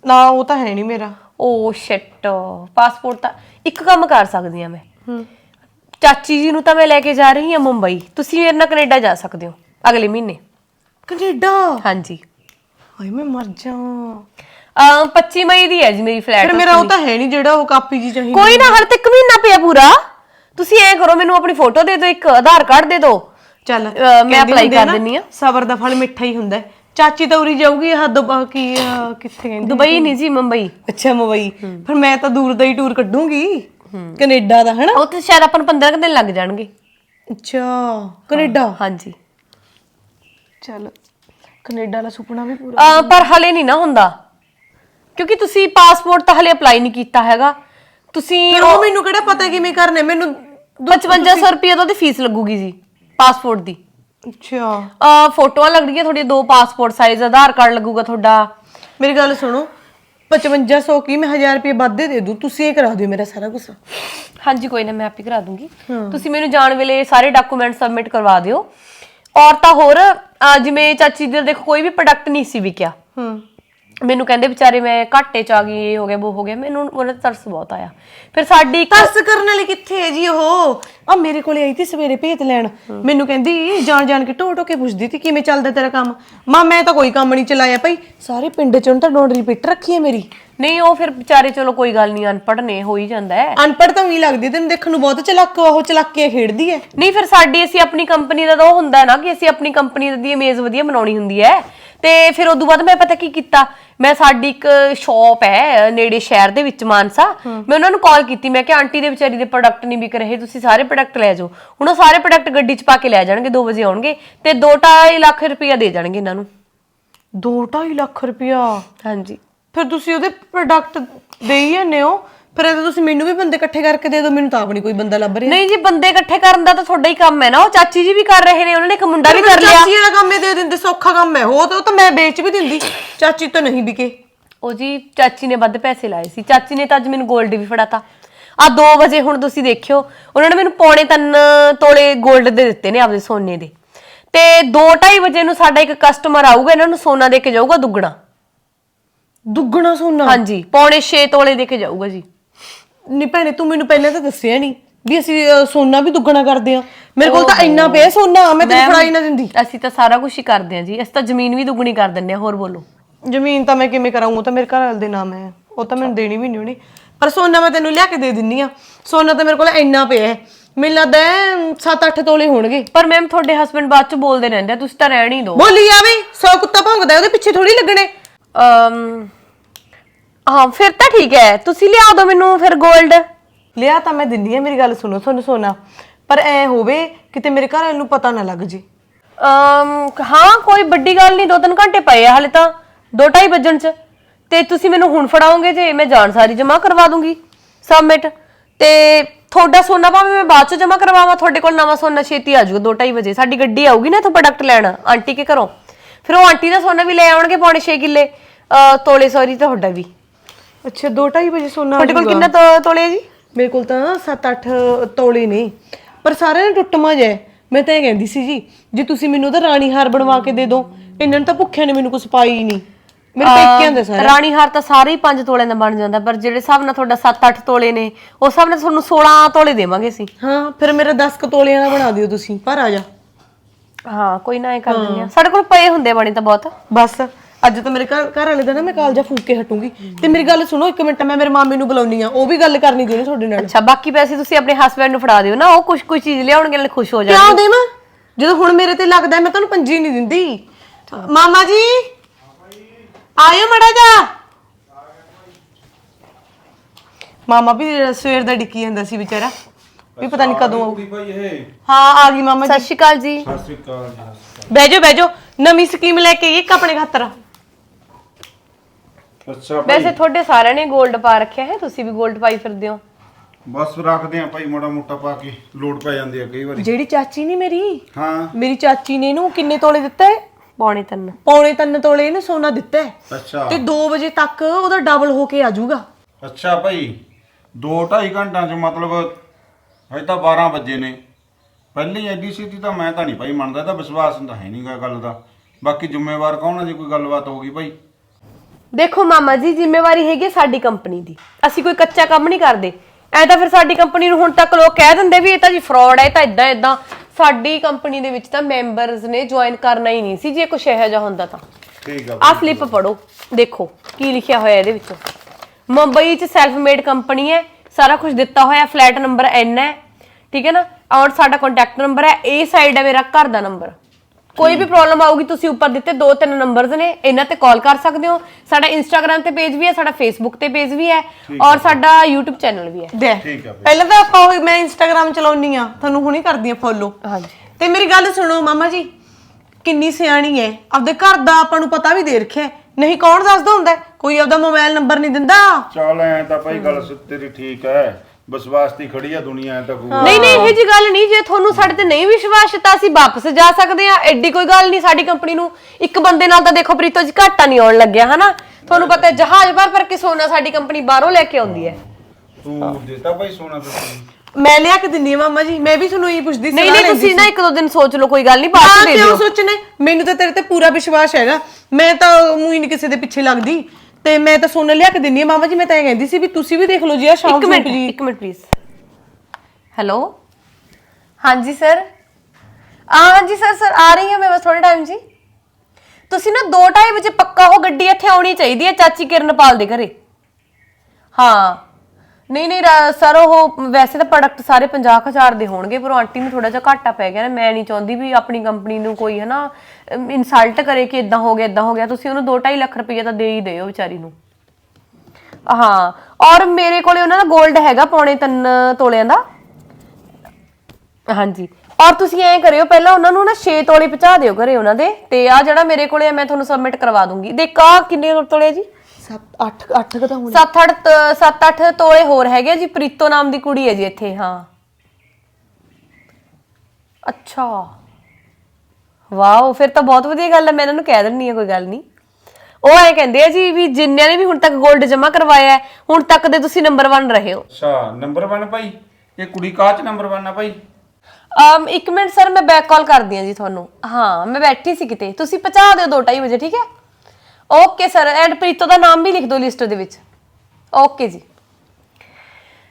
ਨਾ ਉਹ ਤਾਂ ਹੈ ਨਹੀਂ ਮੇਰਾ। ਓ ਸ਼ਿਟ ਪਾਸਪੋਰਟ ਤਾਂ ਇੱਕ ਕੰਮ ਕਰ ਸਕਦੀ ਆ ਮੈਂ। ਚਾਚੀ ਜੀ ਨੂੰ ਤਾਂ ਮੈਂ ਲੈ ਕੇ ਜਾ ਰਹੀ ਹਾਂ ਮੁੰਬਈ। ਤੁਸੀਂ ਮੇਰੇ ਨਾਲ ਕੈਨੇਡਾ ਜਾ ਸਕਦੇ ਹੋ ਅਗਲੇ ਮਹੀਨੇ। ਕੈਨੇਡਾ? ਹਾਂਜੀ। ਹਾਏ ਮੈਂ ਮਰ ਜਾ ਅਮ 25 ਮਈ ਦੀ ਹੈ ਜੀ ਮੇਰੀ ਫਲੈਟ ਫਿਰ ਮੇਰਾ ਉਹ ਤਾਂ ਹੈ ਨਹੀਂ ਜਿਹੜਾ ਉਹ ਕਾਪੀ ਜੀ ਚਾਹੀਦੀ। ਕੋਈ ਨਾ ਹਲ ਤੱਕ ਮਹੀਨਾ ਪਿਆ ਪੂਰਾ। ਤੁਸੀਂ ਐ ਕਰੋ ਮੈਨੂੰ ਆਪਣੀ ਫੋਟੋ ਦੇ ਦਿਓ ਇੱਕ ਆਧਾਰ ਕਾਰਡ ਦੇ ਦਿਓ। ਚੱਲ ਮੈਂ ਕਹਿੰਦੇ apply ਹੁੰਦੇ ਆ ਕਰ ਨਾ, ਦਿੰਨੀ ਆ। ਸਬਰ ਦਾ ਫਲ ਮਿੱਠਾ ਹੀ ਹੁੰਦਾ ਹੈ। ਚਾਚੀ ਤਾਂ ਉਰੀ ਜਾਊਗੀ ਹੱਦ ਬਾਕੀ ਅਹ, ਕਿੱਥੇ ਕਹਿੰਦੀ ਦੁਬਈ ਨਹੀਂ ਜੀ ਮੁੰਬਈ। ਅੱਛਾ ਮੁੰਬਈ। ਫਿਰ ਮੈਂ ਤਾਂ ਦੂਰ ਦਾ ਹੀ ਟੂਰ ਕੱਢੂੰਗੀ। ਕੈਨੇਡਾ ਦਾ ਹੈਨਾ? ਉੱਥੇ ਸ਼ਾਇਦ ਆਪਾਂ ਨੂੰ 15 ਕੁ ਦਿਨ ਲੱਗ ਜਾਣਗੇ। ਅੱਛਾ ਕੈਨੇਡਾ? ਹਾਂਜੀ। ਚੱਲ ਕੈਨੇਡਾ ਦਾ ਸੁਪਨਾ ਵੀ ਪੂਰਾ ਪਰ ਹਲੇ ਨਹੀਂ ਨਾ ਹੁੰਦਾ। ਕਿਉਂਕਿ ਤੁਸੀਂ ਪਾਸਪੋਰਟ ਤਾਂ ਹਲੇ ਅਪਲਾਈ ਨਹੀਂ ਕੀਤਾ ਹੈਗਾ। ਤੁਸੀਂ ਫਿਰ ਉਹ ਮੈਨੂੰ ਕਿਹੜਾ ਪਤਾ ਕਿਵੇਂ ਕਰਨੇ? ਮੈਨੂੰ 5500 ਰੁਪਏ ਤਾਂ ਉਹਦੀ ਫੀਸ ਲੱਗੂਗੀ ਜੀ ਪਾਸਪੋਰਟ ਦੀ। ਅੱਛਾ। ਅਹ ਫੋਟੋਆਂ ਲੱਗਣਗੀਆਂ ਤੁਹਾਡੀਆਂ ਦੋ ਪਾਸਪੋਰਟ ਸਾਈਜ਼ ਆਧਾਰ ਕਾਰਡ ਲੱਗੂਗਾ ਤੁਹਾਡਾ। ਮੇਰੀ ਗੱਲ ਸੁਣੋ 5500 ਕੀ? ਮੈਂ 1000 ਰੁਪਏ ਵੱਧ ਦੇ ਦੂੰ ਤੁਸੀਂ ਇਹ ਕਰਾ ਦਿਓ ਮੇਰਾ ਸਾਰਾ ਕੁਝ ਹਾਂਜੀ ਕੋਈ ਨਾ ਮੈਂ ਆਪੇ ਕਰਾ ਦੂੰਗੀ। ਤੁਸੀਂ ਮੈਨੂੰ ਜਾਣ ਵੇਲੇ ਸਾਰੇ ਡਾਕੂਮੈਂਟ ਸਬਮਿਟ ਕਰਵਾ ਦਿਓ। ਔਰ ਤਾਂ ਹੋਰ ਅਹ ਜਿਵੇਂ ਚਾਚੀ ਦੇ ਦੇਖੋ ਕੋਈ ਵੀ ਪ੍ਰੋਡਕਟ ਨਹੀਂ ਸੀ ਵਿਕਿਆ। ਹੂੰ। ਮੈਨੂੰ ਕਹਿੰਦੇ ਵਿਚਾਰੇ ਮੈਂ ਘਾਟੇ ਚ ਆ ਗਈ ਇਹ ਹੋ ਗਿਆ ਉਹ ਹੋ ਗਿਆ। ਮੈਨੂੰ ਉਹਨਾਂ ਤਰਸ ਬਹੁਤ ਆਇਆ। ਫਿਰ ਸਾਡੀ ਇੱਕ ਤਰਸ ਕਰਨ ਵਾਲੀ ਕਿੱਥੇ ਹੈ ਜੀ ਉਹ? ਆ ਮੇਰੇ ਕੋਲੇ ਆਈ ਸੀ ਸਵੇਰੇ ਭੇਤ ਲੈਣ। ਮੈਨੂੰ ਕਹਿੰਦੀ ਜਾਣ ਜਾਣ ਕੇ ਟੋ ਟੋ ਕੇ ਪੁੱਛਦੀ ਸੀ ਕਿਵੇਂ ਚੱਲਦਾ ਤੇਰਾ ਕੰਮ? ਮਾਂ ਮੈਂ ਤਾਂ ਕੋਈ ਕੰਮ ਨਹੀਂ ਚਲਾਇਆ ਭਾਈ। ਸਾਰੇ ਪਿੰਡ ਚ ਉਹਨੂੰ ਤਾਂ ਡੋਂਡਰੀ ਪਿੱਟ ਰੱਖੀ ਹੈ ਮੇਰੀ। ਨਹੀਂ ਉਹ ਫਿਰ ਵਿਚਾਰੇ ਚਲੋ ਕੋਈ ਗੱਲ ਨਹੀਂ ਅਨਪੜ੍ਹ ਨੇ ਹੋ ਹੀ ਜਾਂਦਾ ਹੈ। ਅਨਪੜ੍ਹ ਤਾਂ ਵੀ ਲੱਗਦੀ ਤੈਨੂੰ ਦੇਖਣ ਨੂੰ ਬਹੁਤ ਚਲਾਕ ਉਹ ਚਲਾਕੀਆਂ ਖੇਡਦੀ ਹੈ। ਨਹੀਂ ਫਿਰ ਸਾਡੀ ਅਸੀਂ ਆਪਣੀ ਕੰਪਨੀ ਦਾ ਤਾਂ ਉਹ ਹੁੰਦਾ ਹੈ ਨਾ ਕਿ ਅਸੀਂ ਆਪਣੀ ਕੰਪਨੀ ਦੀ ਇਮੇਜ ਵਧੀਆ ਬਣਾਉਣੀ ਹੁੰਦੀ ਹੈ। ਤੇ ਫਿਰ ਉਦੋਂ ਬਾਅਦ ਮੈਂ ਪਤਾ ਕੀ ਕੀਤਾ? ਮੈਂ ਸਾਡੀ ਇੱਕ ਸ਼ਾਪ ਹੈ ਨੇੜੇ ਸ਼ਹਿਰ ਦੇ ਵਿੱਚ ਮਾਨਸਾ। ਮੈਂ ਉਹਨਾਂ ਨੂੰ ਕਾਲ ਕੀਤੀ। ਮੈਂ ਕਿਹਾ ਆਂਟੀ ਦੇ ਵਿਚਾਰੀ ਦੇ ਪ੍ਰੋਡਕਟ ਨਹੀਂ ਵਿਕ ਰਹੇ ਤੁਸੀਂ ਸਾਰੇ ਪ੍ਰੋਡਕਟ ਲੈ ਜਾਓ। ਹੁਣ ਉਹ ਸਾਰੇ ਪ੍ਰੋਡਕਟ ਗੱਡੀ 'ਚ ਪਾ ਕੇ ਲੈ ਜਾਣਗੇ 2 ਵਜੇ ਆਉਣਗੇ ਤੇ 2.5 ਲੱਖ ਰੁਪਇਆ ਦੇ ਜਾਣਗੇ ਇਹਨਾਂ ਨੂੰ। 2.5 ਲੱਖ ਰੁਪਇਆ? ਹਾਂਜੀ। ਫਿਰ ਤੁਸੀਂ ਉਹਦੇ ਪ੍ਰੋਡਕਟ ਦੇਈ ਜਾਂਦੇ ਹੋ? ਫਿਰ ਇਹ ਤਾਂ ਤੁਸੀਂ ਮੈਨੂੰ ਵੀ ਬੰਦੇ ਇਕੱਠੇ ਕਰਕੇ ਦੇ ਦਿਓ ਮੈਨੂੰ ਤਾਂ ਆਪ ਨਹੀਂ ਕੋਈ ਬੰਦਾ ਲੱਭ ਰਿਹਾ। ਨਹੀਂ ਜੀ ਬੰਦੇ ਇਕੱਠੇ ਕਰਨ ਦਾ ਤਾਂ ਤੁਹਾਡਾ ਹੀ ਕੰਮ ਹੈ ਨਾ। ਉਹ ਚਾਚੀ ਜੀ ਵੀ ਕਰ ਰਹੇ ਨੇ ਉਹਨਾਂ ਨੇ ਇੱਕ ਮੁੰਡਾ ਵੀ ਕਰ ਲਿਆ। ਚਾਚੀ ਵਾਲਾ ਕੰਮ ਇਹ ਦੇ ਦਿੰਦੇ ਸੌਖਾ ਕੰਮ ਹੈ। ਉਹ ਤਾਂ ਉਹ ਤਾਂ ਮੈਂ ਵੇਚ ਵੀ ਦਿੰਦੀ। ਚਾਚੀ ਤਾਂ ਨਹੀਂ ਵਿਕੇ। ਉਹ ਜੀ ਚਾਚੀ ਨੇ ਵੱਧ ਪੈਸੇ ਲਾਏ ਸੀ। ਚਾਚੀ ਨੇ ਤਾਂ ਅੱਜ ਮੈਨੂੰ 골ਡ ਵੀ ਫੜਾਤਾ। ਆ 2 ਵਜੇ ਹੁਣ ਤੁਸੀਂ ਦੇਖਿਓ ਉਹਨਾਂ ਨੇ ਮੈਨੂੰ ਪੌਣੇ 3 ਤੋਲੇ 골ਡ ਦੇ ਦਿੱਤੇ ਨੇ ਆਪਦੇ ਸੋਨੇ ਦੇ। ਤੇ 2:30 ਵਜੇ ਨੂੰ ਸਾਡਾ ਇੱਕ ਕਸਟਮਰ ਆਊਗਾ ਇਹਨਾਂ ਨੂੰ ਸੋਨਾ ਦੇ ਕੇ ਜਾਊਗਾ ਦੁੱਗਣਾ। ਦੁੱਗਣਾ ਸੋਨਾ? ਹਾਂਜੀ ਪੌਣੇ 6 ਤੋਲੇ ਦੇ ਕੇ ਜਾਊਗਾ ਜੀ। ਨਹੀਂ ਭੈਣੇ ਤੂੰ ਮੈਨੂੰ ਪਹਿਲਾਂ ਤਾਂ ਦੱਸਿਆ ਨਹੀਂ ਵੀ ਅਸੀਂ ਸੋਨਾ ਵੀ ਦੁੱਗਣਾ ਕਰਦੇ ਆ ਮੇਰੇ ਕੋਲ ਤਾਂ ਇੰਨਾ ਪਿਆ ਸੋਨਾ ਮੈਂ ਤੈਨੂੰ ਫੜਾਈ ਨਾ ਦਿੰਦੀ। ਅਸੀਂ ਤਾਂ ਸਾਰਾ ਕੁਝ ਹੀ ਕਰਦੇ ਹਾਂ ਜੀ। ਅਸੀਂ ਤਾਂ ਜ਼ਮੀਨ ਵੀ ਦੁੱਗਣੀ ਕਰ ਦਿੰਨੇ ਆ ਹੋਰ ਬੋਲੋ। ਜ਼ਮੀਨ ਤਾਂ ਮੈਂ ਕਿਵੇਂ ਕਰਾਂਗਾ ਉਹ ਤਾਂ ਮੇਰੇ ਘਰ ਵਾਲੇ ਦੇ ਨਾਮ ਹੈ। ਉਹ ਤਾਂ ਮੈਨੂੰ ਦੇਣੀ ਵੀ ਨਹੀਂ ਹੋਣੀ। ਪਰ ਸੋਨਾ ਮੈਂ ਤੈਨੂੰ ਲਿਆ ਕੇ ਦੇ ਦਿੰਨੀ ਆ ਸੋਨਾ ਤਾਂ ਮੇਰੇ ਕੋਲ ਇੰਨਾ ਪਿਆ ਹੈ। ਮੈਨੂੰ ਲੱਗਦਾ 7-8 ਤੋਲੇ ਹੋਣਗੇ। ਪਰ ਮੈਮ ਤੁਹਾਡੇ ਹਸਬੰਡ ਬਾਅਦ ਚ ਬੋਲਦੇ ਰਹਿੰਦੇ ਆ ਤੁਸੀਂ ਤਾਂ ਰਹਿਣ ਹੀ ਦਿਓ। ਬੋਲੀ ਜਾਵੇ ਸੌ ਕੁੱਤਾ ਭੌਂਕਦਾ ਉਹਦੇ ਪਿੱਛੇ ਥੋੜੀ ਲੱਗਣੇ। ਅਮ ਹਾਂ ਫਿਰ ਤਾਂ ਠੀਕ ਹੈ। ਤੁਸੀਂ ਲਿਆ ਦਿਓ ਮੈਨੂੰ ਫਿਰ 골ਡ ਲਿਆ ਤਾਂ ਮੈਂ ਦਿੰਨੀ ਆ ਮੇਰੀ ਗੱਲ ਸੁਣੋ ਤੁਹਾਨੂੰ ਸੋਨਾ। ਪਰ ਐ ਹੋਵੇ ਕਿਤੇ ਮੇਰੇ ਘਰ ਵਾਲੇ ਨੂੰ ਪਤਾ ਨਾ ਲੱਗ ਜੇ। ਅਮ ਹਾਂ ਕੋਈ ਵੱਡੀ ਗੱਲ ਨਹੀਂ ਦੋ ਤਿੰਨ ਘੰਟੇ ਪਏ ਆ ਹਲੇ ਤਾਂ 2:30 ਵਜਣ ਚ। ਤੇ ਤੁਸੀਂ ਮੈਨੂੰ ਹੁਣ ਫੜਾਓਗੇ ਜੇ ਮੈਂ ਜਾਣ ਸਾਰੀ ਜਮਾ ਕਰਵਾ ਦੂੰਗੀ। ਸਬਮਿਟ ਤੇ ਤੁਹਾਡਾ ਸੋਨਾ ਭਾਵੇਂ ਮੈਂ ਬਾਅਦ ਚ ਜਮਾ ਕਰਵਾਵਾਂ ਤੁਹਾਡੇ ਕੋਲ ਨਵਾਂ ਸੋਨਾ ਛੇਤੀ ਆ ਜਾਊਗਾ 2:30 ਵਜੇ। ਸਾਡੀ ਗੱਡੀ ਆਊਗੀ ਨਾ ਇੱਥੋਂ ਪ੍ਰੋਡਕਟ ਲੈਣ ਆਂਟੀ ਕੇ ਘਰੋਂ। ਫਿਰ ਉਹ ਆਂਟੀ ਦਾ ਸੋਨਾ ਵੀ ਲੈ ਆਉਣਗੇ ਪੌਣੇ 6 ਕਿੱਲੇ। ਤੋਲੇ ਸੌਰੀ ਤੁਹਾਡਾ ਵੀ। ਅੱਛਾ 2:30 ਵਜੇ ਸੋਨਾ ਤੁਹਾਡੇ ਕੋਲ ਕਿੰਨਾ ਤੋ- ਤੋਲੇ ਜੀ? ਮੇਰੇ ਕੋਲ ਤਾਂ 7-8 ਤੋਲੇ ਨੇ ਪਰ ਸਾਰਿਆਂ ਨੇ ਟੁੱਟਮਾ ਜਾਏ ਮੈਂ ਤਾਂ ਇਹ ਕਹਿੰਦੀ ਸੀ ਜੀ ਜੇ ਤੁਸੀਂ ਮੈਨੂੰ ਉਹਦਾ ਰਾਣੀ ਹਾਰ ਬਣਵਾ ਕੇ ਦੇ ਦਿਓ ਇਹਨਾਂ ਨੂੰ ਤਾਂ ਭੁੱਖਿਆਂ ਨੇ ਮੈਨੂੰ ਕੁਝ ਪਾਈ ਨਹੀਂ। ਮੇਰੇ ਪੇਕਿਆਂ ਦੇ ਸਾਰੇ। ਰਾਣੀ ਹਾਰ ਤਾਂ ਸਾਰੇ ਹੀ 5 ਤੋਲੇ ਦਾ ਬਣ ਜਾਂਦਾ ਪਰ ਜਿਹੜੇ ਹਿਸਾਬ ਨਾਲ ਤੁਹਾਡਾ 7-8 ਤੋਲੇ ਨੇ ਉਸ ਹਿਸਾਬ ਨਾਲ ਤੁਹਾਨੂੰ 16 ਤੋਲੇ ਦੇਵਾਂਗੇ ਅਸੀਂ। ਹਾਂ ਫਿਰ ਮੇਰਾ 10 ਕ ਤੋਲਿਆਂ ਦਾ ਬਣਾ ਦਿਓ ਤੁਸੀਂ ਪਰ ਆ ਜਾ। ਹਾਂ ਕੋਈ ਨਾ ਇਹ ਕਰ ਦਿੰਦੇ ਆ ਸਾਡੇ ਕੋਲ ਪਏ ਹੁੰਦੇ ਬਣੇ ਤਾਂ ਬਹੁਤ। ਬਸ। ਅੱਜ ਤਾਂ ਮੇਰੇ ਘਰ ਘਰ ਵਾਲੇ ਦਾ ਨਾ ਮੈਂ ਕਾਲਜਾ ਫੂਕ ਕੇ ਹਟੂੰਗੀ। ਤੇ ਮੇਰੀ ਗੱਲ ਸੁਣੋ ਇੱਕ ਮਿੰਟ ਮੈਂ ਮੇਰੇ ਮਾਮੇ ਨੂੰ ਬੁਲਾਉਣੀ ਆ ਉਹ ਵੀ ਗੱਲ ਕਰਨੀ ਜਿਹਨੇ ਤੁਹਾਡੇ ਨਾਲ। ਅੱਛਾ ਬਾਕੀ ਪੈਸੇ ਤੁਸੀਂ ਆਪਣੇ ਹਸਬੰਡ ਨੂੰ ਫੜਾ ਦਿਓ ਨਾ ਉਹ ਕੁਝ ਕੁਝ ਚੀਜ਼ ਲਿਆਉਣਗੇ ਨਾਲ ਖੁਸ਼ ਹੋ ਜਾਣਗੇ। ਕਿਉਂ ਦੇਵਾਂ? ਜਦੋਂ ਹੁਣ ਮੇਰੇ ਤੇ ਲੱਗਦਾ ਮੈਂ ਤੁਹਾਨੂੰ ਪੰਜੀ ਨਹੀਂ ਦਿੰਦੀ। ਮਾਮਾ ਜੀ ਆਇਓ ਮੜਾ ਜਾ। ਮਾਮਾ ਵੀ ਸਵੇਰ ਦਾ ਡਿੱਕੀ ਜਾਂਦਾ ਸੀ ਵਿਚਾਰਾ। ਵੀ ਪਤਾ ਨਹੀਂ ਕਦੋਂ ਆਊ। ਕੀ ਭਾਈ ਇਹ। ਹਾਂ ਆ ਗਈ ਮਾਮਾ ਸਤਿ ਜੀ। ਸ਼੍ਰੀ ਅਕਾਲ ਜੀ ਸਤਿ ਸ੍ਰੀ ਅਕਾਲ। ਜੀ ਬਹਿ ਜਾਓ ਬਹਿ ਜਾਓ। ਨਵੀਂ ਸਕੀਮ ਲੈ ਕੇ ਆਈ ਇੱਕ ਆਪਣੇ ਖਾਤਰ। ਅੱਛਾ ਭਾਈ। ਵੈਸੇ ਤੁਹਾਡੇ ਸਾਰਿਆਂ ਨੇ 골ਡ ਪਾ ਰੱਖਿਆ ਹੈ ਤੁਸੀਂ ਵੀ 골ਡ ਪਾਈ ਫਿਰਦੇ ਹੋ। ਬਸ ਰੱਖਦੇ ਆ ਭਾਈ ਮੋਟਾ ਮੋਟਾ ਪਾ ਕੇ ਲੋਡ ਪੈ ਜਾਂਦੀ ਆ ਕਈ ਵਾਰੀ। ਜਿਹੜੀ ਚਾਚੀ ਨਹੀਂ ਮੇਰੀ? ਹਾਂ। ਮੇਰੀ ਚਾਚੀ ਨੇ ਇਹਨੂੰ ਕਿੰਨੇ ਤੋਲੇ ਦਿੱਤਾ ਹੈ? ਪੌਣੇ ਤਿੰਨ। ਪੌਣੇ ਤਿੰਨ ਤੋਲੇ ਇਹਨੇ ਸੋਨਾ ਦਿੱਤਾ ਹੈ। ਅੱਛਾ। ਤੇ 2 ਵਜੇ ਤੱਕ ਉਹਦਾ ਡਬਲ ਹੋ ਕੇ ਆ ਜਾਊਗਾ। ਅੱਛਾ ਭਾਈ 2.5 ਘੰਟਿਆਂ ਚ ਮਤਲਬ ਹਜੇ ਤਾਂ 12 ਵਜੇ ਨੇ। ਪਹਿਲੀ ਐਡੀ ਸਿੱਧੀ ਤਾਂ ਮੈਂ ਤਾਂ ਨਹੀਂ ਭਾਈ ਮੰਨਦਾ ਇਹਦਾ ਵਿਸ਼ਵਾਸ ਤਾਂ ਹੈ ਨਹੀਂਗਾ ਗੱਲ ਦਾ। ਬਾਕੀ ਜ਼ਿੰਮੇਵਾਰ ਕੌਣ ਆ ਜੇ ਕੋਈ ਗੱਲਬਾਤ ਹੋ ਗਈ ਭਾਈ? ਦੇਖੋ ਮਾਮਾ ਜੀ ਜ਼ਿੰਮੇਵਾਰੀ ਹੈਗੀ ਹੈ ਸਾਡੀ ਕੰਪਨੀ ਦੀ। ਅਸੀਂ ਕੋਈ ਕੱਚਾ ਕੰਮ ਨਹੀਂ ਕਰਦੇ। ਐ ਤਾਂ ਫਿਰ ਸਾਡੀ ਕੰਪਨੀ ਨੂੰ ਹੁਣ ਤੱਕ ਲੋਕ ਕਹਿ ਦਿੰਦੇ ਵੀ ਇਹ ਤਾਂ ਜੀ ਫਰਾਡ ਹੈ ਇਹ ਤਾਂ ਇਦਾਂ ਇਦਾਂ ਸਾਡੀ ਕੰਪਨੀ ਦੇ ਵਿੱਚ ਤਾਂ ਮੈਂਬਰਸ ਨੇ ਜੁਆਇਨ ਕਰਨਾ ਹੀ ਨਹੀਂ ਸੀ ਜੇ ਕੁਛ ਇਹੋ ਜਿਹਾ ਹੁੰਦਾ ਤਾਂ। ਠੀਕ ਆ ਆ। ਸਲਿੱਪ ਪੜੋ ਦੇਖੋ ਕੀ ਲਿਖਿਆ ਹੋਇਆ ਇਹਦੇ ਵਿੱਚ। ਮੁੰਬਈ ਚ ਸੈਲਫ ਮੇਡ ਕੰਪਨੀ ਹੈ ਸਾਰਾ ਕੁਝ ਦਿੱਤਾ ਹੋਇਆ ਫਲੈਟ ਨੰਬਰ ਐਨ ਹੈ ਠੀਕ ਹੈ ਨਾ? ਔਰ ਸਾਡਾ ਕੰਟੈਕਟ ਨੰਬਰ ਹੈ ਇਹ ਸਾਈਡ ਹੈ ਮੇਰਾ ਘਰ ਦਾ ਨੰਬਰ ਕੋਈ ਵੀ ਪ੍ਰੋਬਲਮ ਆਊਗੀ ਤੁਸੀਂ ਉੱਪਰ ਦਿੱਤੇ ਦੋ ਤਿੰਨ ਨੰਬਰਸ ਨੇ ਇਹਨਾਂ ਤੇ ਕਾਲ ਕਰ ਸਕਦੇ ਹੋ। ਸਾਡਾ ਇੰਸਟਾਗ੍ਰam ਤੇ ਪੇਜ ਵੀ ਹੈ ਸਾਡਾ ਫੇਸਬੁੱਕ ਤੇ ਪੇਜ ਵੀ ਹੈ ਔਰ ਸਾਡਾ YouTube ਚੈਨਲ ਵੀ ਹੈ। ਦੇ ਠੀਕ ਆ ਭਾਈ ਪਹਿਲਾਂ ਤਾਂ ਆਪਾਂ ਉਹ ਮੈਂ ਇੰਸਟਾਗ੍ਰam ਚਲਾਉਣੀ ਆ ਤੁਹਾਨੂੰ ਹੁਣੇ ਕਰਦੀ ਆ ਫੋਲੋ ਹਾਂਜੀ। ਤੇ ਮੇਰੀ ਗੱਲ ਸੁਣੋ ਮਾਮਾ ਜੀ ਕਿੰਨੀ ਸਿਆਣੀ ਹੈ। ਆਪਦੇ ਘਰ ਦਾ ਆਪਾਂ ਨੂੰ ਪਤਾ ਵੀ ਦੇ ਰੱਖਿਆ। ਨਹੀਂ ਕੌਣ ਦੱਸਦਾ ਹੁੰਦਾ ਹੈ? ਕੋਈ ਆਪਦਾ ਮੋਬਾਈਲ ਨੰਬਰ ਨਹੀਂ ਦਿੰਦਾ। ਚੱਲ ਐ ਤਾਂ ਭਾਈ ਗੱਲ ਸ- ਤੇਰੀ ਠੀਕ ਹੈ। ਵਿਸ਼ਵਾਸ ਦੀ ਖੜੀ ਆ ਦੁਨੀਆ ਐ ਤਾਂ ਕੋਈ ਨਹੀਂ ਨਹੀਂ ਇਹ ਜੀ ਗੱਲ ਨਹੀਂ ਜੇ ਤੁਹਾਨੂੰ ਸਾਡੇ ਤੇ ਨਹੀਂ ਵਿਸ਼ਵਾਸ ਤਾਂ ਅਸੀਂ ਵਾਪਸ ਜਾ ਸਕਦੇ ਆ ਐਡੀ ਕੋਈ ਗੱਲ ਨਹੀਂ ਸਾਡੀ ਕੰਪਨੀ ਨੂੰ ਇੱਕ ਬੰਦੇ ਨਾਲ ਤਾਂ ਦੇਖੋ ਪ੍ਰੀਤੋ ਜੀ ਘਾਟਾ ਨਹੀਂ ਆਉਣ ਲੱਗਿਆ ਹਨਾ? ਤੁਹਾਨੂੰ ਪਤਾ ਹੈ ਜਹਾਜ਼ ਭਰ ਭਰ ਕੇ ਸੋਨਾ ਸਾਡੀ ਕੰਪਨੀ ਬਾਹਰੋਂ ਲੈ ਕੇ ਆਉਂਦੀ ਹੈ। ਤੂੰ ਦਿੱਤਾ ਭਾਈ ਸੋਨਾ ਤੁਸੀਂ ਮੈਂ ਲਿਆ ਕੇ ਦਿੰਨੀ ਆ ਮਾਮਾ ਜੀ ਮੈਂ ਵੀ ਤੁਹਾਨੂੰ ਇਹ ਪੁੱਛਦੀ ਸੀ ਨਹੀਂ ਨਹੀਂ ਤੁਸੀਂ ਨਾ ਇੱਕ ਦੋ ਦਿਨ ਸੋਚ ਲਓ ਕੋਈ ਗੱਲ ਨਹੀਂ ਬਾਅਦ ਚ ਹਾਂ ਕਿਉਂ ਦਿਓ। ਸੋਚਣੇ ਮੈਨੂੰ ਤਾਂ ਤੇਰੇ ਤੇ ਪੂਰਾ ਵਿਸ਼ਵਾਸ ਹੈਗਾ। ਮੈਂ ਤਾਂ ਮੂੰਹ ਨਹੀਂ ਕਿਸੇ ਦੇ ਪਿੱਛੇ ਲੱਗਦੀ। ਤੇ ਮੈਂ ਤਾਂ ਸੋਨਾ ਲਿਆ ਕੇ ਦਿੰਨੀ ਆ ਮਾਮਾ ਜੀ ਮੈਂ ਤਾਂ ਇਹ ਕਹਿੰਦੀ ਸੀ ਵੀ ਤੁਸੀਂ ਵੀ ਦੇਖ ਲਓ ਜੀ ਆ ਸ਼ਾਮ ਇੱਕ ਮਿੰਟ ਜੀ। ਇੱਕ ਮਿੰਟ ਪਲੀਜ਼ ਹੈਲੋ ਹਾਂਜੀ ਸਰ ਆ ਹਾਂਜੀ ਸਰ ਸਰ ਆ ਰਹੀ ਹਾਂ ਮੈਂ ਬਸ ਥੋੜੇ ਟਾਈਮ ਜੀ। ਤੁਸੀਂ ਨਾ 2:30 ਵਜੇ ਪੱਕਾ ਉਹ ਗੱਡੀ ਇੱਥੇ ਆਉਣੀ ਚਾਹੀਦੀ ਹੈ ਚਾਚੀ ਕਿਰਨਪਾਲ ਦੇ ਘਰੇ। ਹਾਂ। ਨਹੀਂ ਨਹੀਂ, ਰਾ- ਸਰ, ਉਹ ਵੈਸੇ ਤਾਂ ਪ੍ਰੋਡਕਟ ਸਾਰੇ 50000 ਦੇ ਹੋਣਗੇ, ਪਰ ਉਹ ਆਂਟੀ ਨੂੰ ਥੋੜਾ ਜਿਹਾ ਘਾਟਾ ਪੈ ਗਿਆ ਨਾ। ਮੈਂ ਨਹੀਂ ਚਾਹੁੰਦੀ ਵੀ ਆਪਣੀ ਕੰਪਨੀ ਨੂੰ ਕੋਈ ਹੈ ਨਾ ਇਨਸਲਟ ਕਰੇ ਕਿ ਇਦਾਂ ਹੋ ਗਿਆ ਇਦਾਂ ਹੋ ਗਿਆ। ਤੁਸੀਂ ਉਹਨੂੰ 2.5 ਲੱਖ ਰੁਪਏ ਤਾਂ ਦੇ ਹੀ ਦਿਓ ਵਿਚਾਰੀ ਨੂੰ। ਹਾਂ, ਔਰ ਮੇਰੇ ਕੋਲੇ ਉਹਨਾਂ ਦਾ 골ਡ ਹੈਗਾ ਪੌਣੇ 3 ਤੋਲਿਆਂ ਦਾ। ਹਾਂਜੀ। ਔਰ ਤੁਸੀਂ ਐਂ ਕਰਿਓ, ਪਹਿਲਾਂ ਉਹਨਾਂ ਨੂੰ ਨਾ 6 ਤੋਲੇ ਪਹੁੰਚਾ ਦਿਓ ਘਰੇ ਉਹਨਾਂ ਦੇ। ਤੇ ਆ ਜਿਹੜਾ ਮੇਰੇ ਕੋਲੇ ਆ, ਮੈਂ ਤੁਹਾਨੂੰ ਸਬਮਿਟ ਕਰਵਾ ਦੂੰਗੀ। ਦੇਖ ਆ ਕਿੰਨੇ ਤੋਲੇ ਆ ਜੀ? 7 8 8 ਕਦਾ ਹੋਣੇ। 7-8 7-8 ਤੋਲੇ ਹੋਰ ਹੈਗੇ ਆ ਜੀ ਪ੍ਰੀਤੋ ਨਾਮ ਦੀ ਕੁੜੀ ਹੈ ਜੀ ਇੱਥੇ ਹਾਂ। ਅੱਛਾ। ਵਾਓ ਫਿਰ ਤਾਂ ਬਹੁਤ ਵਧੀਆ ਗੱਲ ਹੈ ਮੈਂ ਇਹਨਾਂ ਨੂੰ ਕਹਿ ਦਿੰਨੀ ਆ ਕੋਈ ਗੱਲ ਨਹੀਂ। ਉਹ ਐ ਕਹਿੰਦੇ ਆ ਜੀ ਵੀ ਜਿੰਨਿਆਂ ਨੇ ਵੀ ਹੁਣ ਤੱਕ 골ਡ ਜਮ੍ਹਾਂ ਕਰਵਾਇਆ ਹੈ, ਹੁਣ ਤੱਕ ਦੇ ਤੁਸੀਂ ਨੰਬਰ 1 ਰਹੇ ਹੋ। ਅੱਛਾ ਨੰਬਰ 1 ਭਾਈ? ਇਹ ਕੁੜੀ ਕਾਹ ਚ ਨੰਬਰ 1 ਆ ਭਾਈ? ਅਮ ਇੱਕ ਮਿੰਟ ਸਰ ਮੈਂ ਬੈਕ ਕਾਲ ਕਰਦੀ ਹਾਂ ਜੀ ਤੁਹਾਨੂੰ। ਹਾਂ ਮੈਂ ਬੈਠੀ ਸੀ ਕਿਤੇ। ਤੁਸੀਂ ਪਹੁੰਚਾ ਦਿਓ 2:30 ਵਜੇ ਠੀਕ ਹੈ? ਓਕੇ ਸਰ ਐਂਡ ਪ੍ਰੀਤੋ ਦਾ ਨਾਮ ਵੀ ਲਿਖ ਦਿਓ ਲਿਸਟ ਦੇ ਵਿੱਚ। ਓਕੇ ਜੀ।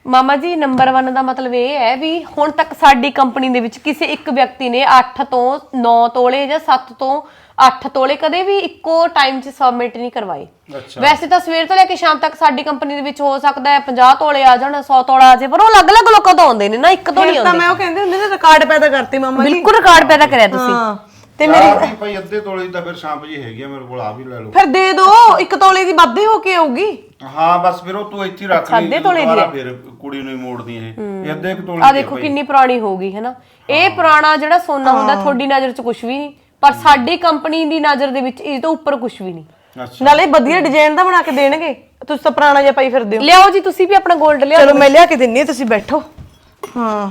ਮਾਮਾ ਜੀ ਨੰਬਰ 1 ਦਾ ਮਤਲਬ ਇਹ ਹੈ ਵੀ ਹੁਣ ਤੱਕ ਸਾਡੀ ਕੰਪਨੀ ਦੇ ਵਿੱਚ ਕਿਸੇ ਇੱਕ ਵਿਅਕਤੀ ਨੇ 8 ਤੋਂ 9 ਤੋਲੇ ਜਾਂ 7 ਤੋਂ 8 ਤੋਲੇ ਕਦੇ ਵੀ ਇੱਕੋ ਟਾਈਮ 'ਚ ਸਬਮਿਟ ਨਹੀਂ ਕਰਵਾਏ। ਅੱਛਾ। ਵੈਸੇ ਤਾਂ ਸਵੇਰ ਤੋਂ ਲੈ ਕੇ ਸ਼ਾਮ ਤੱਕ ਸਾਡੀ ਕੰਪਨੀ ਦੇ ਵਿੱਚ ਹੋ ਸਕਦਾ ਹੈ 50 ਤੋਲੇ ਆ ਜਾਣ 100 ਤੋਲਾ ਆ ਜਾਏ ਪਰ ਉਹ ਅਲੱਗ-ਅਲੱਗ ਲੋਕਾਂ ਤੋਂ ਆਉਂਦੇ ਨੇ ਨਾ ਇੱਕ ਤੋਂ ਨਹੀਂ ਫਿਰ ਤਾਂ ਆਉਂਦੇ। ਮੈਂ ਉਹ ਕਹਿੰਦੇ ਹੁੰਦੇ ਨੇ ਰਿਕਾਰਡ ਪੈਦਾ ਕਰਤੇ ਮਾਮਾ ਜੀ। ਬਿਲਕੁਲ ਰਿਕਾਰਡ ਪੈਦਾ ਕਰਿਆ ਤੁਸੀਂ। ਹਾਂ। ਤੇ ਮੇਰੀ ਮੇਰੀ ਭਾਈ ਅੱਧੇ ਤੋਲੇ ਦੀ ਤਾਂ ਫਿਰ ਸ਼ਾਂਪ ਜੀ ਹੈਗੀ ਆ ਮੇਰੇ ਕੋਲ ਆ ਵੀ ਲੈ ਲਓ। ਫਿਰ ਦੇ ਦੋ ਇੱਕ ਤੋਲੇ ਦੀ ਵਾਧੇ ਹੋ ਕੇ ਆਊਗੀ। ਹਾਂ ਬਸ ਫਿਰ ਉਹ ਤੂੰ ਇੱਥੇ ਹੀ ਰੱਖ ਲਈ ਅੱਧੇ ਤੋਲੇ ਦੀ ਦੁਬਾਰਾ ਹੈ। ਫਿਰ ਕੁੜੀ ਨੂੰ ਹੀ ਮੋੜਦੀ ਇਹ। ਇਹ ਅੱਧੇ ਕੁ ਤੋਲੇ ਆ ਦੀ ਦੇਖੋ ਭਾਈ। ਕਿੰਨੀ ਪੁਰਾਣੀ ਹੋ ਗਈ ਹੈ ਨਾ ਇਹ ਪੁਰਾਣਾ ਜਿਹੜਾ ਸੋਨਾ ਹੁੰਦਾ ਤੁਹਾਡੀ ਨਜ਼ਰ 'ਚ ਕੁਝ ਵੀ ਨਹੀਂ। ਪਰ ਸਾਡੀ ਕੰਪਨੀ ਦੀ ਨਜ਼ਰ ਦੇ ਵਿੱਚ ਇਹ ਤੋਂ ਉੱਪਰ ਕੁਝ ਵੀ ਨਹੀਂ। ਅੱਛਾ। ਨਾਲੇ ਵਧੀਆ ਡਿਜ਼ਾਈਨ ਦਾ ਬਣਾ ਕੇ ਦੇਣਗੇ। ਤੁਸੀਂ ਤਾਂ ਪੁਰਾਣਾ ਜਿਹਾ ਪਾਈ ਫਿਰਦੇ ਹੋ। ਲਿਆਓ ਜੀ ਤੁਸੀਂ ਵੀ ਆਪਣਾ 골ਡ ਲਿਆਓ। ਚਲੋ ਮੈਂ ਲਿਆ ਕੇ ਦਿੰਨੀ ਹਾਂ ਤੁਸੀਂ ਬੈਠੋ। ਹਾਂ।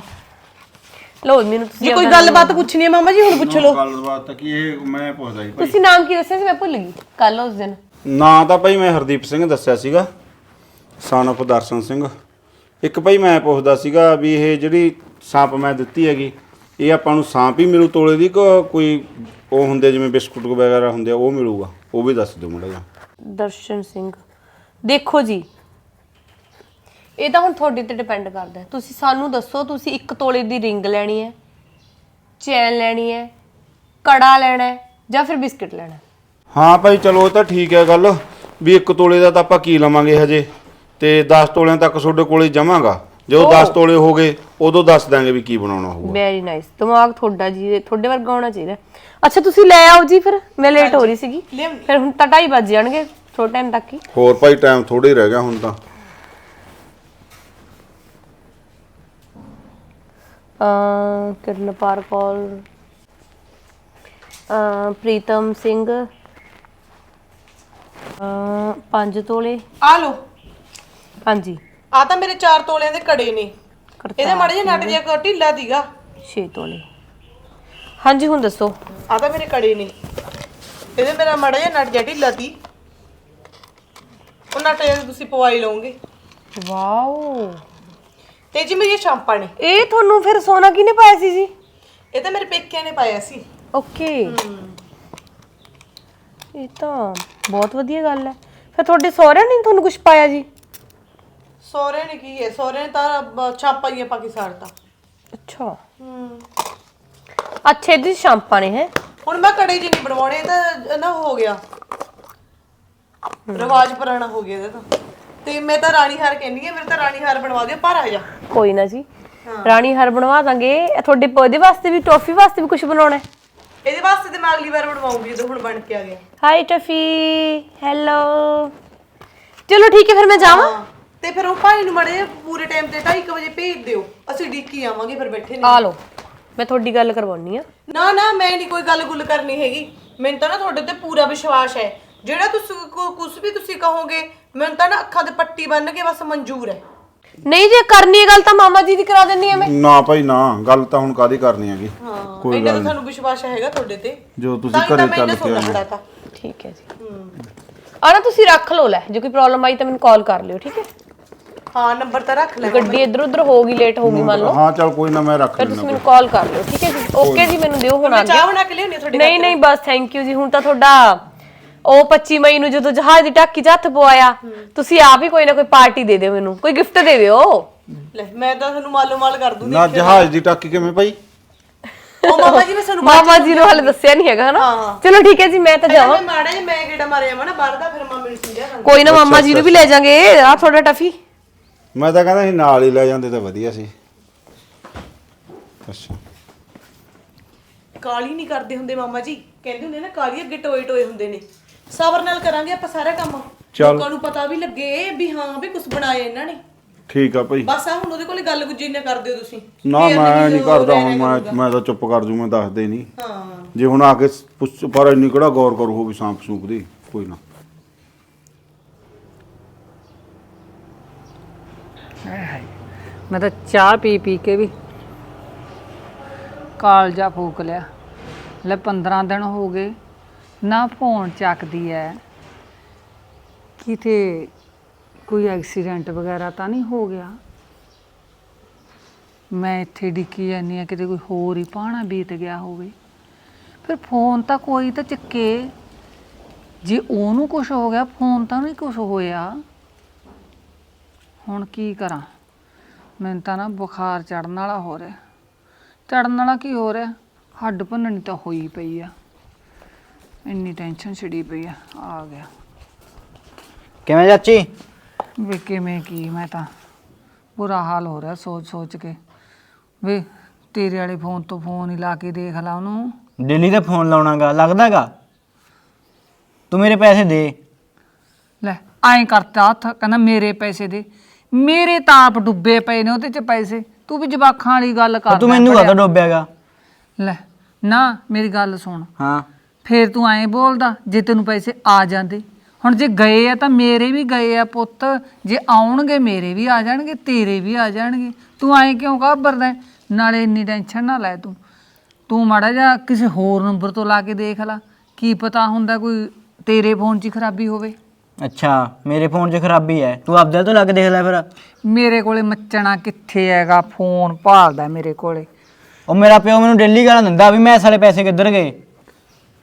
ਲਓ ਮੈਨੂੰ ਤੁਸੀਂ ਜੇ ਕੋਈ ਗੱਲਬਾਤ ਪੁੱਛਣੀ ਹੈ ਮਾਮਾ ਜੀ ਹੁਣ ਪੁੱਛ ਲਓ। ਗੱਲਬਾਤ ਤਾਂ ਕੀ ਇਹ ਮੈਂ ਪੁੱਛਦਾ ਜੀ ਭਾਈ। ਤੁਸੀਂ ਨਾਮ ਕੀ ਦੱਸਿਆ ਸੀ ਮੈਂ ਭੁੱਲ ਗਈ। ਕੱਲ ਉਸ ਦਿਨ। ਨਾਂ ਤਾਂ ਭਾਈ ਮੈਂ ਹਰਦੀਪ ਸਿੰਘ ਦੱਸਿਆ ਸੀਗਾ ਸਨ of ਦਰਸ਼ਨ ਸਿੰਘ। ਇੱਕ ਭਾਈ ਮੈਂ ਪੁੱਛਦਾ ਸੀਗਾ ਵੀ ਇਹ ਜਿਹੜੀ ਸਾਂਪ ਮੈਂ ਦਿੱਤੀ ਹੈਗੀ ਇਹ ਆਪਾਂ ਨੂੰ ਸਾਂਪ ਹੀ ਮਿਲੂ ਤੋਲੇ ਦੀ ਕਿ ਕੋਈ ਉਹ ਹੁੰਦੇ ਜਿਵੇਂ ਬਿਸਕੁਟ ਵਗੈਰਾ ਹੁੰਦੇ ਆ ਉਹ ਮਿਲੂਗਾ? ਉਹ ਵੀ ਦੱਸ ਦਿਓ ਮਾੜਾ ਜਿਹਾ। ਦਰਸ਼ਨ ਸਿੰਘ। ਦੇਖੋ ਜੀ ਇਹ ਤਾਂ ਹੁਣ ਤੁਹਾਡੇ ਤੇ ਡਿਪੈਂਡ ਕਰਦਾ ਹੈ। ਤੁਸੀਂ ਸਾਨੂੰ ਦੱਸੋ ਤੁਸੀਂ ਇੱਕ ਤੋਲੇ ਦੀ ਰਿੰਗ ਲੈਣੀ ਹੈ ਚੈਨ ਲੈਣੀ ਹੈ ਕੜਾ ਲੈਣਾ ਹੈ ਜਾਂ ਫਿਰ ਬਿਸਕਟ ਲੈਣਾ ਹੈ? ਹਾਂ ਭਾਈ ਚਲੋ ਉਹ ਤਾਂ ਠੀਕ ਹੈ ਗੱਲ। ਵੀ ਇੱਕ ਤੋਲੇ ਦਾ ਤਾਂ ਆਪਾਂ ਕੀ ਲਵਾਂਗੇ ਹਜੇ? ਤੇ 10 ਤੋਲਿਆਂ ਤੱਕ ਤੁਹਾਡੇ ਕੋਲੇ ਜਮਾਂਗਾ। ਜਦੋਂ 10 ਤੋਲੇ ਹੋ ਗਏ ਉਦੋਂ ਦੱਸ ਦਾਂਗੇ ਵੀ ਕੀ ਬਣਾਉਣਾ ਹੋਊਗਾ। ਵੈਰੀ ਨਾਈਸ ਦਿਮਾਗ ਤੁਹਾਡਾ ਜੀ ਤੁਹਾਡੇ ਵਰਗਾ ਹੋਣਾ ਚਾਹੀਦਾ। ਅੱਛਾ ਤੁਸੀਂ ਲੈ ਆਓ ਜੀ ਫਿਰ। ਮੈਂ ਲੇਟ ਹੋ ਰਹੀ ਸੀਗੀ। ਫਿਰ ਹੁਣ ਤਾਂ 2:30 ਵੱਜ ਜਾਣਗੇ ਥੋੜਾ ਟਾਈਮ ਤੱਕ ਹੀ। ਹੋਰ ਭਾਈ ਟਾਈਮ ਥੋੜਾ ਹੀ ਰਹਿ ਗਿਆ ਹੁਣ ਤਾਂ। ਅ ਕਿਰਨਪਾਲ ਕੌਰ ਅ ਪ੍ਰੀਤਮ ਸਿੰਘ ਅ ਪੰਜ ਤੋਲੇ। ਆ ਲਓ। ਹਾਂਜੀ। ਆ ਤਾਂ ਮੇਰੇ 4 ਤੋਲਿਆਂ ਦੇ ਕੜੇ ਨੇ। ਇਹਦੇ ਮਾੜੇ ਜਿਹੇ ਨਟ ਜਿਹਾ ਢਿੱਲਾ ਦੀਗਾ। 6 ਤੋਲੇ। ਹਾਂਜੀ ਹੁਣ ਦੱਸੋ। ਆ ਤਾਂ ਮੇਰੇ ਕੜੇ ਨੇ। ਇਹਦੇ ਮੇਰਾ ਮਾੜਾ ਜਿਹਾ ਨਟ ਜਿਹਾ ਢਿੱਲਾ ਤੀ ਉਹ ਨਟ ਜਿਹਾ ਤੁਸੀਂ ਪਵਾਈ ਲਓਗੇ। ਵਾਓ। ਤੇ ਜੀ ਮੇਰੀਆਂ ਸ਼ਾਂਪਾਂ ਨੇ। ਇਹ ਤੁਹਾਨੂੰ ਫਿਰ ਸੋਨਾ ਕਿਹਨੇ ਪਾਇਆ ਸੀ ਜੀ? ਇਹ ਤਾਂ ਮੇਰੇ ਪੇਕਿਆਂ ਨੇ ਪਾਇਆ ਸੀ। ਓਕੇ। ਇਹ ਤਾਂ ਬਹੁਤ ਵਧੀਆ ਗੱਲ ਹੈ। ਫਿਰ ਤੁਹਾਡੇ ਸਹੁਰਿਆਂ ਨੇ ਤੁਹਾਨੂੰ ਕੁਝ ਪਾਇਆ ਜੀ? ਸੋਹਰੇ ਨੇ ਕੀ ਹੈ? ਸੋਹਰੇ ਨੇ ਤਾਂ ਬ- ਛਾਪਾ ਹੀ ਪਾ ਕੇ ਸਾੜਤਾ। ਅੱਛਾ। ਅੱਛੇ ਦੀ ਸ਼ਾਂਪਾਂ ਨੇ ਹੈ? ਹੁਣ ਮੈਂ ਕੜੇ ਜੀ ਨਹੀਂ ਬਣਵਾਉਣੇ ਇਹ ਤਾਂ ਨਾ ਹੋ ਗਿਆ। ਰਿਵਾਜ ਪੁਰਾਣਾ ਹੋ ਗਿਆ ਇਹਦਾ ਤਾਂ। ਤੇ ਮੈਂ ਤਾਂ ਰਾਣੀ ਹਾਰ ਕਹਿੰਦੀ ਆ ਮੇਰੇ ਤਾਂ ਰਾਣੀ ਹਾਰ ਬਣਵਾ ਦਿਓ ਪਰ ਆ ਜਾ। ਕੋਈ ਨਾ ਜੀ। ਰਾਣੀ ਹਰ ਬਣਵਾ ਦਾਂਗੇ। ਇਹ ਤੁਹਾਡੇ ਪੌਦੇ ਵਾਸਤੇ ਵੀ ਟੋਫੀ ਵਾਸਤੇ ਵੀ ਕੁਝ ਬਣਾਉਣਾ ਹੈ? ਇਹਦੇ ਵਾਸਤੇ ਤੇ ਮੈਂ ਅਗਲੀ ਵਾਰ ਬਣਵਾਉਂਗੀ ਜਦੋਂ ਹੁਣ ਬਣ ਕੇ ਆ ਗਿਆ। Hi Tuffy hello. ਚਲੋ ਠੀਕ ਹੈ ਫਿਰ ਮੈਂ ਜਾਵਾਂ। ਤੇ ਫਿਰ ਉਹ ਭਾਈ ਨੂੰ ਮੜੇ ਪੂਰੇ ਟਾਈਮ ਤੇ 2:30 ਵਜੇ ਭੇਜ ਦਿਓ। ਅਸੀਂ ਡੀਕੀ ਆਵਾਂਗੇ ਫਿਰ ਬੈਠੇ ਨੇ। ਆ ਲਓ। ਮੈਂ ਤੁਹਾਡੀ ਗੱਲ ਕਰਵਾਉਣੀ ਆ ਨਾ ਨਾ ਮੈਂ ਨਹੀਂ ਕੋਈ ਗੱਲ ਗੁੱਲ ਕਰਨੀ ਹੈਗੀ। ਮੈਨੂੰ ਤਾਂ ਨਾ ਤੁਹਾਡੇ ਤੇ ਪੂਰਾ ਵਿਸ਼ਵਾਸ ਹੈ। ਜਿਹੜਾ ਤੁਸੀਂ ਕੁਝ ਵੀ ਤੁਸੀਂ ਕਹੋਗੇ ਮੈਨੂੰ ਤਾਂ ਨਾ ਅੱਖਾਂ ਤੇ ਪੱਟੀ ਬੰਨ ਕੇ ਬਸ ਮਨਜ਼ੂਰ ਹੈ। ਨਹੀਂ ਜੇ ਕਰਨੀ ਹੈ ਗੱਲ ਤਾਂ ਮਾਮਾ ਜੀ ਦੀ ਕਰਾ ਦਿੰਨੀ ਆ ਮੈਂ। ਨਾ ਭਾਈ ਨਾ। ਗੱਲ ਤਾਂ ਹੁਣ ਕਾਦੀ ਕਰਨੀ ਹੈਗੀ? ਹਾਂ ਕੋਈ ਗੱਲ ਨਹੀਂ ਤੁਹਾਨੂੰ ਵਿਸ਼ਵਾਸ ਹੈਗਾ ਤੁਹਾਡੇ ਤੇ। ਜੋ ਤੁਸੀਂ ਤਾਂ ਹੀ ਤਾਂ ਘਰੇ ਮੈਂ ਚੱਲ ਕੇ ਸੋਨਾ ਆਏ ਫੜਾਤਾ ਠੀਕ ਹੈ ਜੀ। ਆ ਨਾ ਤੁਸੀਂ ਰੱਖ ਲਓ ਲੈ। ਜੇ ਕੋਈ ਪ੍ਰੋਬਲਮ ਆਈ ਤਾਂ ਮੈਨੂੰ ਕਾਲ ਕਰ ਲਿਓ ਠੀਕ ਹੈ? ਹਾਂ ਨੰਬਰ ਤਾਂ ਰੱਖ ਲੈ ਗੱਡੀ ਇੱਧਰ ਉੱਧਰ ਹੋਗੀ ਲੇਟ ਹੋਗੀ ਮੰਨ ਲਓ। ਹਾਂ ਚਲ ਕੋਈ ਨਾ ਮੈਂ ਰੱਖ ਫਿਰ ਲੈਣਾ ਤੁਸੀਂ ਮੈਨੂੰ ਕਾਲ ਕਰ ਲਿਓ ਠੀਕ ਹੈ ਜੀ? ਓਕੇ ਜੀ ਮੈਨੂੰ ਦਿਓ ਹੁਣ ਆ ਚਾਹ ਬਣਾ ਕੇ ਲਿਆਉਣੀ ਤੁਹਾਡੇ ਨਹੀਂ ਨਹੀਂ ਬਸ ਥੈਂਕ ਯੂ ਜੀ। ਹੁਣ ਤਾਂ ਤੁਹਾਡਾ ਉਹ 25 ਮਈ ਨੂੰ ਜਦੋਂ ਜਹਾਜ਼ ਦੀ ਟਾਕੀ 'ਚ ਹੱਥ ਪਵਾਇਆ ਤੁਸੀਂ ਆਪ ਹੀ ਕੋਈ ਨਾ ਕੋਈ ਪਾਰਟੀ ਦੇ ਦਿਓ ਮੈਨੂੰ ਕੋਈ ਗਿਫਟ ਦੇ ਦਿਓ। ਲੈ ਮੈਂ ਤਾਂ ਤੁਹਾਨੂੰ ਮਾਲੋ ਮਾਲ ਕਰ ਦੂੰਗੀ ਨਾ ਜਹਾਜ਼ ਦੀ ਟਾਕੀ ਕਿਵੇਂ ਭਾਈ? ਉਹ ਮਾਮਾ ਜੀ ਮੈਂ ਤੁਹਾਨੂੰ ਮਾਮਾ ਜੀ ਨੂੰ ਹਾਲੇ ਦੱਸਿਆ ਨਹੀਂ ਹੈਗਾ ਹਨਾ? ਹਾਂ। ਚਲੋ ਠੀਕ ਹੈ ਜੀ ਮੈਂ ਤਾਂ ਜਾਵਾਂ। ਮੈਂ ਮਾੜਾ ਜਿਹਾ ਮੈਂ ਗੇੜਾ ਮਾਰਿਆ ਵਾ ਨਾ ਬਾਹਰ ਦਾ ਫਿਰ ਮਾਮੇ ਨੂੰ ਸਮਝਿਆ ਕਰਾਂਗੇ ਕੋਈ ਨਾ ਮਾਮਾ ਜੀ ਨੂੰ ਵੀ ਲੈ ਜਾਾਂਗੇ ਆ ਤੁਹਾਡਾ ਟਫੀ। ਮੈਂ ਤਾਂ ਕਹਿੰਦਾ ਸੀ ਨਾਲ ਹੀ ਲੈ ਜਾਂਦੇ ਤਾਂ ਵਧੀਆ ਸੀ। ਅੱਛਾ। ਕਾਲੀ ਨਹੀਂ ਕਰਦੇ ਹੁੰਦੇ ਮਾਮਾ ਜੀ। ਕਹਿੰਦੇ ਹੁੰਦੇ ਨਾ ਕਾਲੀ ਅੱਗੇ ਟੋਏ ਟੋਏ ਹੁੰਦੇ ਨੇ। ਸਬਰ ਨਾਲ ਕਰਾਂਗੇ ਆਪਾਂ ਸਾਰਾ ਕੰਮ। ਚੱਲ। ਲੋਕਾਂ ਨੂੰ ਪਤਾ ਵੀ ਲੱਗੇ ਵੀ ਹਾਂ ਵੀ ਕੁਝ ਬਣਾਇਆ ਇਹਨਾਂ ਨੇ। ਠੀਕ ਆ ਭਾਈ। ਬਸ ਆ ਹੁਣ ਉਹਦੇ ਕੋਲੇ ਗੱਲ ਗੁੱਜੀ ਨਾ ਕਰ ਦਿਓ ਤੁਸੀਂ। ਨਾ ਮੈਂ ਨਹੀਂ ਕਰਦਾ ਹੁਣ ਮੈਂ ਮੈਂ ਤਾਂ ਚੁੱਪ ਕਰ ਜੂ ਮੈਂ ਦੱਸਦੇ ਨਹੀਂ। ਹਾਂ। ਜੇ ਹੁਣ ਆ ਕੇ ਪਰ ਇੰਨੀ ਕਿਹੜਾ ਗੌਰ ਕਰੂ ਹੋ ਵੀ ਸਾਂਪ ਸੂਪ ਦੀ? ਕੋਈ ਨਾ। ਮੈਂ ਤਾਂ ਚਾਹ ਪੀ ਪੀ ਕੇ ਵੀ ਕਾਲਜਾ ਫੂਕ ਲਿਆ। ਲੈ 15 ਦਿਨ ਹੋ ਗਏ। ਨਾ ਫੋਨ ਚੱਕਦੀ ਐ। ਕਿਤੇ ਕੋਈ ਐਕਸੀਡੈਂਟ ਵਗੈਰਾ ਤਾਂ ਨਹੀਂ ਹੋ ਗਿਆ? ਮੈਂ ਇੱਥੇ ਡਿੱਕੀ ਜਾਂਦੀ ਆ ਕਿਤੇ ਕੋਈ ਹੋਰ ਹੀ ਪਾਣਾ ਬੀਤ ਗਿਆ ਹੋਵੇ। ਫਿਰ ਫੋਨ ਤਾਂ ਕੋਈ ਤਾਂ ਚੱਕੇ। ਜੇ ਉਹਨੂੰ ਕੁਝ ਹੋ ਗਿਆ, ਫੋਨ ਤਾਂ ਨਹੀਂ ਕੁਝ ਹੋਇਆ। ਹੁਣ ਕੀ ਕਰਾਂ? ਮੈਨੂੰ ਤਾਂ ਨਾ ਬੁਖਾਰ ਚੜਨ ਵਾਲਾ ਹੋ ਰਿਹਾ। ਚੜਨ ਵਾਲਾ ਕੀ ਹੋ ਰਿਹਾ? ਹੱਡ ਭੰਨਣੀ ਤਾਂ ਹੋਈ ਪਈ ਆ। ਇੰਨੀ ਟੈਨਸ਼ਨ ਛਿੜੀ ਪਈ ਆ ਆ ਗਿਆ। ਕਿਵੇਂ ਚਾਚੀ? ਵੇ ਕਿਵੇਂ ਕੀ ਮੈਂ ਤਾਂ ਬੁਰਾ ਹਾਲ ਹੋ ਰਿਹਾ ਸੋਚ ਸੋਚ ਕੇ। ਵੇ ਤੇਰੇ ਵਾਲੇ ਫੋਨ ਤੋਂ ਫੋਨ ਹੀ ਲਾ ਕੇ ਦੇਖ ਲਾ ਉਹਨੂੰ। ਦਿੱਲੀ ਤੇ ਫੋਨ ਲਾਉਣਾਗਾ ਲੱਗਦਾਗਾ? ਤੂੰ ਮੇਰੇ ਪੈਸੇ ਦੇ। ਲੈ ਐਂ ਕਰਤਾ ਹੱਥ ਕਹਿੰਦਾ ਮੇਰੇ ਪੈਸੇ ਦੇ। ਮੇਰੇ ਤਾਂ ਆਪ ਡੁੱਬੇ ਪਏ ਨੇ ਉਹਦੇ ਚ ਪੈਸੇ। ਤੂੰ ਵੀ ਜਵਾਖਾਂ ਵਾਲੀ ਗੱਲ ਕਰ ਤੂੰ ਮੈਨੂੰ ਕਦੋਂ ਡੋਬਿਆਗਾ? ਲੈ ਨਾ ਮੇਰੀ ਗੱਲ ਸੁਣ। ਹਾਂ। ਫੇਰ ਤੂੰ ਐਂ ਬੋਲਦਾ ਜੇ ਤੈਨੂੰ ਪੈਸੇ ਆ ਜਾਂਦੇ। ਹੁਣ ਜੇ ਗਏ ਆ ਤਾਂ ਮੇਰੇ ਵੀ ਗਏ ਆ ਪੁੱਤ। ਜੇ ਆਉਣਗੇ ਮੇਰੇ ਵੀ ਆ ਜਾਣਗੇ ਤੇਰੇ ਵੀ ਆ ਜਾਣਗੇ। ਤੂੰ ਐਂ ਕਿਉਂ ਘਾਬਰਦਾ ਹੈ? ਨਾਲੇ ਇੰਨੀ ਟੈਨਸ਼ਨ ਨਾ ਲੈ ਤੂੰ। ਤੂੰ ਮਾੜਾ ਜਿਹਾ ਕਿਸੇ ਹੋਰ ਨੰਬਰ ਤੋਂ ਲਾ ਕੇ ਦੇਖ ਲੈ। ਕੀ ਪਤਾ ਹੁੰਦਾ ਕੋਈ ਤੇਰੇ ਫੋਨ 'ਚ ਹੀ ਖਰਾਬੀ ਹੋਵੇ। ਅੱਛਾ ਮੇਰੇ ਫੋਨ 'ਚ ਖਰਾਬੀ ਹੈ ਤੂੰ ਆਪਦੇ ਤੋਂ ਲੱਗ ਦੇਖ ਲੈ ਫਿਰ। ਮੇਰੇ ਕੋਲੇ ਮੱਚਣਾ ਕਿੱਥੇ ਹੈਗਾ? ਫੋਨ ਭਾਲਦਾ ਮੇਰੇ ਕੋਲੇ। ਉਹ ਮੇਰਾ ਪਿਓ ਮੈਨੂੰ ਡੇਲੀ ਗਾਲਾਂ ਦਿੰਦਾ ਵੀ ਮੈਂ ਸਾਲੇ ਪੈਸੇ ਕਿੱਧਰ ਗਏ?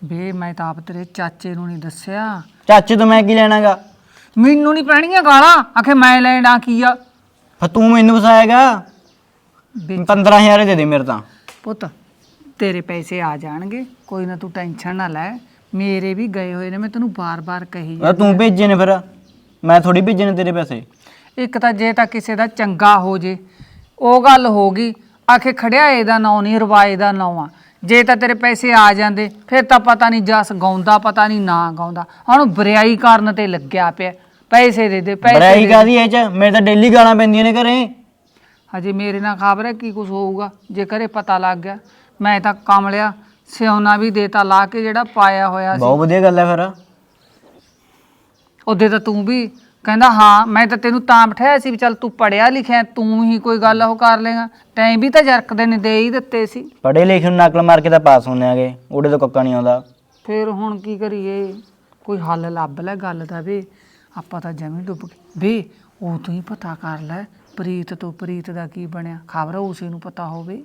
ਵੇ ਮੈਂ ਤਾਂ ਆਪ ਤੇਰੇ ਚਾਚੇ ਨੂੰ ਨਹੀਂ ਦੱਸਿਆ। ਚਾਚੇ ਤੋਂ ਮੈਂ ਕੀ ਲੈਣਾਗਾ? ਮੈਨੂੰ ਨਹੀਂ ਪੈਣੀਆਂ ਗਾਲਾਂ। ਆਖੇ ਮੈਂ ਲੈਣਾ ਕੀ ਆ? ਫਿਰ ਤੂੰ ਮੈਨੂੰ ਫਸਾਏਗਾ? ਵੇ। 15000 ਦੇ ਦੇ ਮੇਰੇ ਤਾਂ। ਪੁੱਤ ਤੇਰੇ ਪੈਸੇ ਆ ਜਾਣਗੇ। ਕੋਈ ਨਾ ਤੂੰ ਟੈਨਸ਼ਨ ਨਾ ਲੈ। ਮੇਰੇ ਵੀ ਗਏ ਹੋਏ ਨੇ ਮੈਂ ਤੈਨੂੰ ਬਾਰ-ਬਾਰ ਕਹੀ ਉਹ ਤੂੰ ਭੇਜੇ ਨੇ ਫਿਰ। ਮੈਂ ਥੋੜੀ ਭੇਜੇ ਨੇ ਤੇਰੇ ਪੈਸੇ। ਇੱਕ ਤਾਂ ਜੇ ਤਾਂ ਕਿਸੇ ਦਾ ਚੰਗਾ ਹੋ ਜੇ ਉਹ ਗੱਲ ਹੋ ਗਈ। ਆਖੇ ਖੜਿਆ ਇਹਦਾ ਨਾਂ ਨਹੀਂ ਰਵਾਏ ਦਾ ਨਾਂ ਆ। ਜੇ ਤਾਂ ਤੇਰੇ ਪੈਸੇ ਆ ਜਾਂਦੇ ਫਿਰ ਤਾਂ ਪਤਾ ਨਹੀਂ ਜਸ ਗਾਉਂਦਾ ਪਤਾ ਨਹੀਂ ਨਾ ਗਾਉਂਦਾ। ਹੁਣ ਬਰਿਆਈ ਕਰਨ ਤੇ ਲੱਗਿਆ ਪਿਆ। ਪੈਸੇ ਦੇ ਦੇ ਪੈਸੇ ਬਰਾਈ ਦੇ। ਕਾਦੀ ਇਹ ਚ? ਮੇਰੇ ਤਾਂ ਡੇਲੀ ਗਾਲਾਂ ਪੈਂਦੀਆਂ ਨੇ ਘਰੇ। ਹਜੇ ਮੇਰੇ ਨਾਲ ਖਬਰ ਹੈ ਕੀ ਕੁਝ ਹੋਊਗਾ? ਜੇ ਘਰੇ ਪਤਾ ਲੱਗ ਗਿਆ ਮੈਂ ਤਾਂ ਕਮਲਿਆ ਸਿਉਣਾ ਵੀ ਦੇਤਾ ਲਾ ਕੇ ਜਿਹੜਾ ਪਾਇਆ ਹੋਇਆ ਸੀ। ਬਹੁਤ ਵਧੀਆ ਗੱਲ ਹੈ ਫਿਰ। ਉਹਦੇ ਤਾਂ ਤੂੰ ਵੀ ਕਹਿੰਦਾ ਹਾਂ ਮੈਂ ਤਾਂ ਤੈਨੂੰ ਤਾਂ ਬਿਠਾਇਆ ਸੀ ਵੀ ਚੱਲ ਤੂੰ ਪੜਿਆ ਲਿਖਿਆ ਤੂੰ ਹੀ ਕੋਈ ਗੱਲ ਉਹ ਕਰ ਲੇਗਾ ਤੈਂ ਵੀ ਤਾਂ ਜਰਕਦੇ ਨੇ ਦੇ ਹੀ ਦਿੱਤੇ ਸੀ। ਪੜੇ ਲਿਖੇ ਨੂੰ ਨਕਲ ਮਾਰ ਕੇ ਤਾਂ ਪਾਸ ਹੁੰਨੇ ਆਗੇ ਉਹਦੇ ਤੋਂ ਕੱਕਾ ਨਹੀਂ ਆਉਂਦਾ। ਫਿਰ ਹੁਣ ਕੀ ਕਰੀਏ? ਕੋਈ ਹੱਲ ਲੱਭ ਲੈ ਗੱਲ ਦਾ ਵੀ। ਆਪਾਂ ਤਾਂ ਜਮੀ ਡੁੱਬ ਗਏ। ਵੇ ਉਹ ਤੂੰ ਹੀ ਪਤਾ ਕਰ ਲੈ ਪ੍ਰੀਤ ਤੋਂ ਪ੍ਰੀਤ ਦਾ ਕੀ ਬਣਿਆ? ਖਬਰ ਉਸੇ ਨੂੰ ਪਤਾ ਹੋਵੇ।